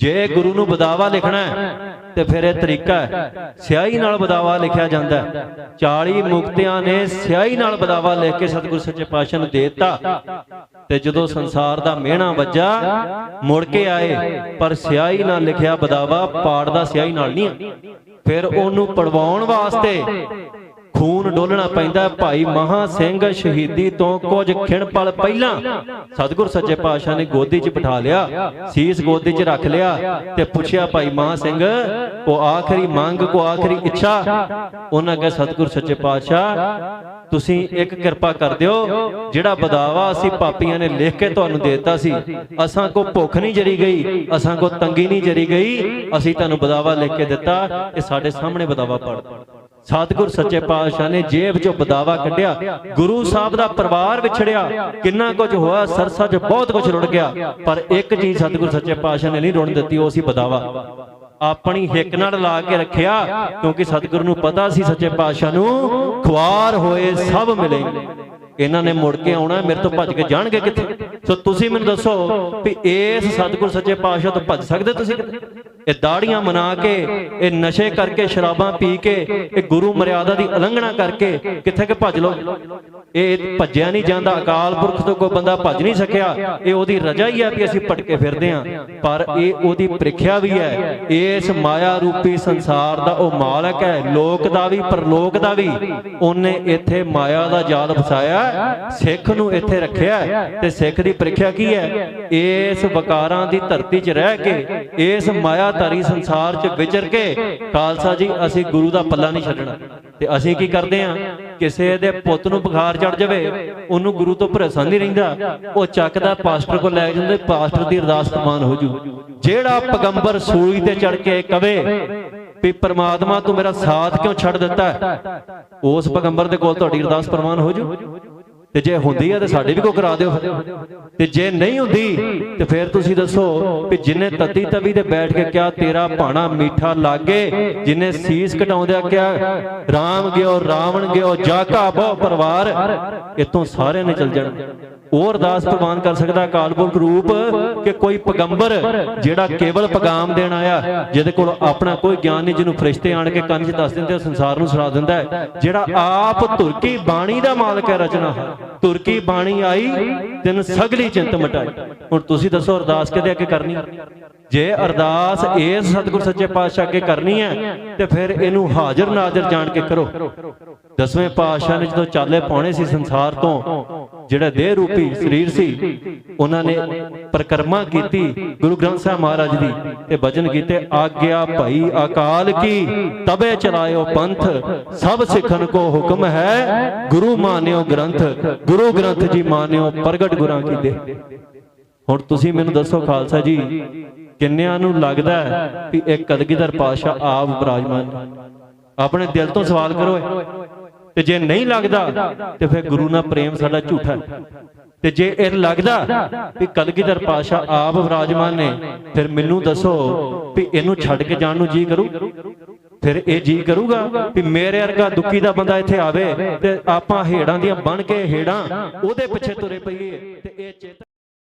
[SPEAKER 1] ਜੇ ਗੁਰੂ ਨੂੰ ਬਦਾਵਾ ਲਿਖਣਾ ਹੈ, ਤੇ ਫਿਰ ਇਹ ਤਰੀਕਾ ਹੈ, ਸਿਆਹੀ ਨਾਲ ਬਦਾਵਾ ਲਿਖਿਆ ਜਾਂਦਾ ਹੈ। 40 ਮੁਕਤਿਆਂ ਨੇ ਸਿਆਹੀ ਨਾਲ ਬਦਾਵਾ ਲਿਖ ਕੇ ਸਤਿਗੁਰ ਸੱਚੇ ਪਾਤਸ਼ਾਹ ਨੂੰ ਦੇ ਦਿੱਤਾ। ਤੇ ਜਦੋਂ ਸੰਸਾਰ ਦਾ ਮਿਹਣਾ ਵੱਜਾ, ਮੁੜ ਕੇ ਆਏ, ਪਰ ਸਿਆਹੀ ਨਾਲ ਲਿਖਿਆ ਬਦਾਵਾ ਪਾੜ ਦਾ ਸਿਆਹੀ ਨਾਲ ਨਹੀਂ ਫਿਰ ਉਹਨੂੰ ਪੜਵਾਉਣ ਵਾਸਤੇ ਖੂਨ ਡੋਲਣਾ ਪੈਂਦਾ। ਭਾਈ ਮਹਾ ਸਿੰਘ ਸ਼ਹੀਦੀ ਤੋਂ ਕੁਝ ਖਿਣ ਪਲ ਪਹਿਲਾਂ ਸਤਿਗੁਰ ਸੱਚੇ ਪਾਤਸ਼ਾਹ ਨੇ ਗੋਦੀ 'ਚ ਬਿਠਾ ਲਿਆ। ਸੀਸ ਗੋਦੀ 'ਚ ਰੱਖ ਲਿਆ ਤੇ ਪੁੱਛਿਆ ਭਾਈ ਮਹਾ ਸਿੰਘ ਕੋ ਆਖਰੀ ਮੰਗ ਕੋ ਆਖਰੀ ਇੱਛਾ? ਉਹਨਾਂ ਕਹੇ ਸਤਿਗੁਰ ਸੱਚੇ ਪਾਤਸ਼ਾਹ ਤੁਸੀਂ ਇੱਕ ਕਿਰਪਾ ਕਰ ਦਿਓ। ਜਿਹੜਾ ਬਦਾਵਾ ਅਸੀਂ ਪਾਪੀਆਂ ਨੇ ਲਿਖ ਕੇ ਤੁਹਾਨੂੰ ਦੇਤਾ ਸੀ ਅਸਾਂ ਕੋ ਭੁੱਖ ਨਹੀਂ ਜਰੀ ਗਈ ਅਸਾਂ ਕੋ ਤੰਗੀ ਨਹੀਂ ਜਰੀ ਗਈ ਅਸੀਂ ਤੁਹਾਨੂੰ ਬਦਾਵਾ ਲਿਖ ਕੇ ਦਿੱਤਾ ਇਹ ਸਾਡੇ ਸਾਹਮਣੇ ਬਦਾਵਾ ਪੜ ਸਤਿਗੁਰ ਸੱਚੇ ਪਾਤਸ਼ਾਹ ਨੇ ਜੇਬ ਚੋਂ ਬਦਾਵਾ ਕੱਢਿਆ, ਗੁਰੂ ਸਾਹਿਬ ਦਾ ਪਰਿਵਾਰ ਵਿਛੜਿਆ, ਕਿੰਨਾ ਕੁਝ ਹੋਇਆ ਸਰਸਾ 'ਚ ਬਹੁਤ ਕੁਝ ਰੁੜ ਗਿਆ, ਪਰ ਇੱਕ ਚੀਜ਼ ਸਤਿਗੁਰ ਸੱਚੇ ਪਾਤਸ਼ਾਹ ਨੇ ਨਹੀਂ ਰੁਣ ਦਿੱਤੀ, ਉਹ ਸੀ ਬਦਾਵਾ। ਆਪਣੀ ਹਿੱਕ ਨਾਲ ਲਾ ਕੇ ਰੱਖਿਆ, ਕਿਉਂਕਿ ਸਤਿਗੁਰੂ ਨੂੰ ਪਤਾ ਸੀ ਸੱਚੇ ਪਾਤਸ਼ਾਹ ਨੂੰ ਖੁਆਰ ਹੋਏ ਸਭ ਮਿਲੇਂਗੇ ਇਹਨਾਂ ਨੇ ਮੁੜ ਕੇ ਆਉਣਾ, ਮੇਰੇ ਤੋਂ ਭੱਜ ਕੇ ਜਾਣਗੇ ਕਿੱਥੇ? ਸੋ ਤੁਸੀਂ ਮੈਨੂੰ ਦੱਸੋ ਵੀ ਇਸ ਸਤਿਗੁਰ ਸੱਚੇ ਪਾਤਸ਼ਾਹ ਤੋਂ ਭੱਜ ਸਕਦੇ ਤੁਸੀਂ? ਕਿੱਥੇ ਇਹ ਦਾੜੀਆਂ ਮਨਾ ਕੇ, ਇਹ ਨਸ਼ੇ ਕਰਕੇ, ਸ਼ਰਾਬਾਂ ਪੀ ਕੇ, ਇਹ ਗੁਰੂ ਮਰਿਆਦਾ ਦੀ ਉਲੰਘਣਾ ਕਰਕੇ ਕਿੱਥੇ ਕਿ ਭੱਜ ਲੋ ਇਹ ਭੱਜਿਆ ਨਹੀਂ ਜਾਂਦਾ, ਅਕਾਲ ਪੁਰਖ ਤੋਂ ਕੋਈ ਬੰਦਾ ਭੱਜ ਨਹੀਂ ਸਕਿਆ। ਇਹ ਉਹਦੀ ਰਜਾ ਹੀ ਹੈ ਵੀ ਅਸੀਂ ਭਟਕੇ ਫਿਰਦੇ ਹਾਂ। ਪਰ ਇਹ ਉਹਦੀ ਪ੍ਰੀਖਿਆ ਵੀ ਹੈ, ਇਸ ਮਾਇਆ ਰੂਪੀ ਸੰਸਾਰ ਦਾ ਉਹ ਮਾਲਕ ਹੈ, ਲੋਕ ਦਾ ਵੀ, ਪਰਲੋਕ ਦਾ ਵੀ। ਉਹਨੇ ਇੱਥੇ ਮਾਇਆ ਦਾ ਜਾਲ ਫਸਾਇਆ। ਸਿੱਖ ਨੂੰ ਇੱਥੇ ਰੱਖਿਆ ਤੇ ਸਿੱਖ ਦੀ ਪ੍ਰੀਖਿਆ ਕੀ ਹੈ? ਇਸ ਵਕਾਰਾਂ ਦੀ ਧਰਤੀ 'ਚ ਰਹਿ ਕੇ, ਇਸ ਮਾਇਆਧਾਰੀ ਸੰਸਾਰ 'ਚ ਵਿਚਰ ਕੇ ਖਾਲਸਾ ਜੀ, ਅਸੀਂ ਗੁਰੂ ਦਾ ਪੱਲਾ ਨਹੀਂ ਛੱਡਣਾ। ਤੇ ਅਸੀਂ ਕੀ ਕਰਦੇ ਹਾਂ? ਕਿਸੇ ਦੇ ਪੁੱਤ ਨੂੰ ਬੁਖਾਰ ਚੜ ਜਾਵੇ, ਉਹਨੂੰ ਗੁਰੂ ਤੋਂ ਭਰੋਸਾ ਨਹੀਂ ਰਹਿੰਦਾ। ਉਹ ਚੱਕਦਾ ਪਾਸਟਰ ਕੋਲ ਲੈ ਜਾਂਦੇ, ਪਾਸਟਰ ਦੀ ਅਰਦਾਸ ਪ੍ਰਮਾਨ ਹੋ ਜੂ। ਜਿਹੜਾ ਪੈਗੰਬਰ ਸੂਈ ਤੇ ਚੜ ਕੇ ਕਵੇ ਵੀ ਪ੍ਰਮਾਤਮਾ ਤੂੰ ਮੇਰਾ ਸਾਥ ਕਿਉਂ ਛੱਡ ਦਿੱਤਾ ਉਸ ਪੈਗੰਬਰ ਦੇ ਕੋਲ ਤੁਹਾਡੀ ਅਰਦਾਸ ਪ੍ਰਮਾਨ ਹੋ ਜੂ। ਤੇ ਜੇ ਹੁੰਦੀ ਹੈ ਤੇ ਸਾਡੇ ਵੀ ਕੋ ਕਰਾ ਦਿਓ। ਤੇ ਜੇ ਨਹੀਂ ਹੁੰਦੀ ਤੇ ਫਿਰ ਤੁਸੀਂ ਦੱਸੋ ਵੀ ਜਿਨੇ ਤਤੀ ਤਵੀ ਤੇ ਬੈਠ ਕੇ ਕਿਹਾ ਤੇਰਾ ਭਾਣਾ ਮਿੱਠਾ ਲਾਗੇ ਜਿਨੇ ਸੀਸ ਕਟਾਉਂਦਿਆ ਕਿਹਾ RAM ਗਿਓ ਰਾਵਣ ਗਿਓ ਜਾਕਾ ਬਹੁ ਪਰਿਵਾਰ ਇਤੋਂ ਸਾਰਿਆਂ ਨੇ ਚਲ ਜਾਣਾ ਉਹ ਅਰਦਾਸ ਪ੍ਰਵਾਨ ਕਰ ਸਕਦਾ ਅਕਾਲ ਪੁਰਖ ਰੂਪ ਕਿ ਕੋਈ ਪਗੰਬਰ ਜਿਹੜਾ ਕੇਵਲ ਪਗਾਮ ਦੇਣ ਆਇਆ ਜਿਹਦੇ ਕੋਲ ਆਪਣਾ ਕੋਈ ਗਿਆਨ ਨਹੀਂ ਜਿਹਨੂੰ ਫਰਿਸ਼ਤੇ ਆਣ ਕੇ ਕੰਨ 'ਚ ਦੱਸ ਦਿੰਦੇ ਆ, ਸੰਸਾਰ ਨੂੰ ਸੁਣਾ ਦਿੰਦਾ ਹੈ ਜਿਹੜਾ ਆਪ ਤੁਰਕੀ ਬਾਣੀ ਦਾ ਮਾਲਕ ਹੈ ਰਚਨਾ। ਤੁਰਕੀ ਬਾਣੀ ਆਈ ਤਿੰਨ ਸਗਲੀ ਚਿੰਤ ਮਟਾਈ। ਹੁਣ ਤੁਸੀਂ ਦੱਸੋ ਅਰਦਾਸ ਕਿਹਦੇ ਅੱਗੇ ਕਰਨੀ? ਜੇ ਅਰਦਾਸ ਇਸ ਸਤਿਗੁਰ ਸੱਚੇ ਪਾਤਸ਼ਾਹ ਅੱਗੇ ਕਰਨੀ ਹੈ ਤੇ ਫਿਰ ਇਹਨੂੰ ਹਾਜ਼ਰ ਨਾਜ਼ਰ ਜਾਣ ਕੇ ਕਰੋ। ਦਸਵੇਂ ਪਾਤਸ਼ਾਹ ਨੇ ਜਦੋਂ ਚਾਲੇ ਪਾਉਣੇ ਸੀ ਸੰਸਾਰ ਤੋਂ ਜਿਹੜਾ ਦੇਹ ਰੂਪੀ ਸਰੀਰ ਸੀ ਉਹਨਾਂ ਨੇ ਪ੍ਰਕਰਮਾ ਕੀਤੀ ਗੁਰੂ ਗ੍ਰੰਥ ਸਾਹਿਬ ਮਹਾਰਾਜ ਦੀ ਤੇ ਭਜਨ ਕੀਤੇ ਆਗਿਆ ਭਈ ਅਕਾਲ ਕੀ ਤਬੇ ਚਲਾਇਓ ਪੰਥ ਸਭ ਸਿੱਖਨ ਕੋ ਹੁਕਮ ਹੈ ਗੁਰੂ ਮਾਨਿਓ ਗ੍ਰੰਥ ਗੁਰੂ ਗ੍ਰੰਥ ਜੀ ਮਾਨਿਓ ਪ੍ਰਗਟ ਗੁਰਾਂ ਕੀ ਦੇ ਹੁਣ ਤੁਸੀਂ ਮੈਨੂੰ ਦੱਸੋ ਖਾਲਸਾ ਜੀ ਕਿੰਨਿਆਂ ਨੂੰ ਲੱਗਦਾ ਹੈ ਵੀ ਇਹ ਕਦਗੀਧਰ ਪਾਸ਼ਾ ਆਪ ਬਰਾਜਮਾਨ ਆਪਣੇ ਦਿਲ ਤੋਂ ਸਵਾਲ ਕਰੋ ਤੇ ਜੇ ਨਹੀਂ ਲੱਗਦਾ, ਤੇ ਫਿਰ ਗੁਰੂ ਨਾਲ ਪ੍ਰੇਮ ਸਾਡਾ ਝੂਠਾ ਹੈ। ਤੇ ਜੇ ਇਹ ਲੱਗਦਾ ਵੀ ਕਲਗੀਧਰ ਪਾਸ਼ਾ ਆਪ ਵਿਰਾਜਮਾਨ ਨੇ, ਫਿਰ ਮੈਨੂੰ ਦੱਸੋ ਵੀ ਇਹਨੂੰ ਛੱਡ ਕੇ ਜਾਣ ਨੂੰ ਜੀ ਕਰੂ? ਫਿਰ ਇਹ ਜੀ ਕਰੂਗਾ ਵੀ ਮੇਰੇ ਵਰਗਾ ਦੁੱਖੀ ਦਾ ਬੰਦਾ ਇੱਥੇ ਆਵੇ ਤੇ ਆਪਾਂ ਹੇੜਾਂ ਦੀਆਂ ਬਣ ਕੇ ਹੇੜਾਂ ਉਹਦੇ ਪਿੱਛੇ ਤੁਰੇ ਪਈਏ ਤੇ ਇਹ ਚੇਤਨ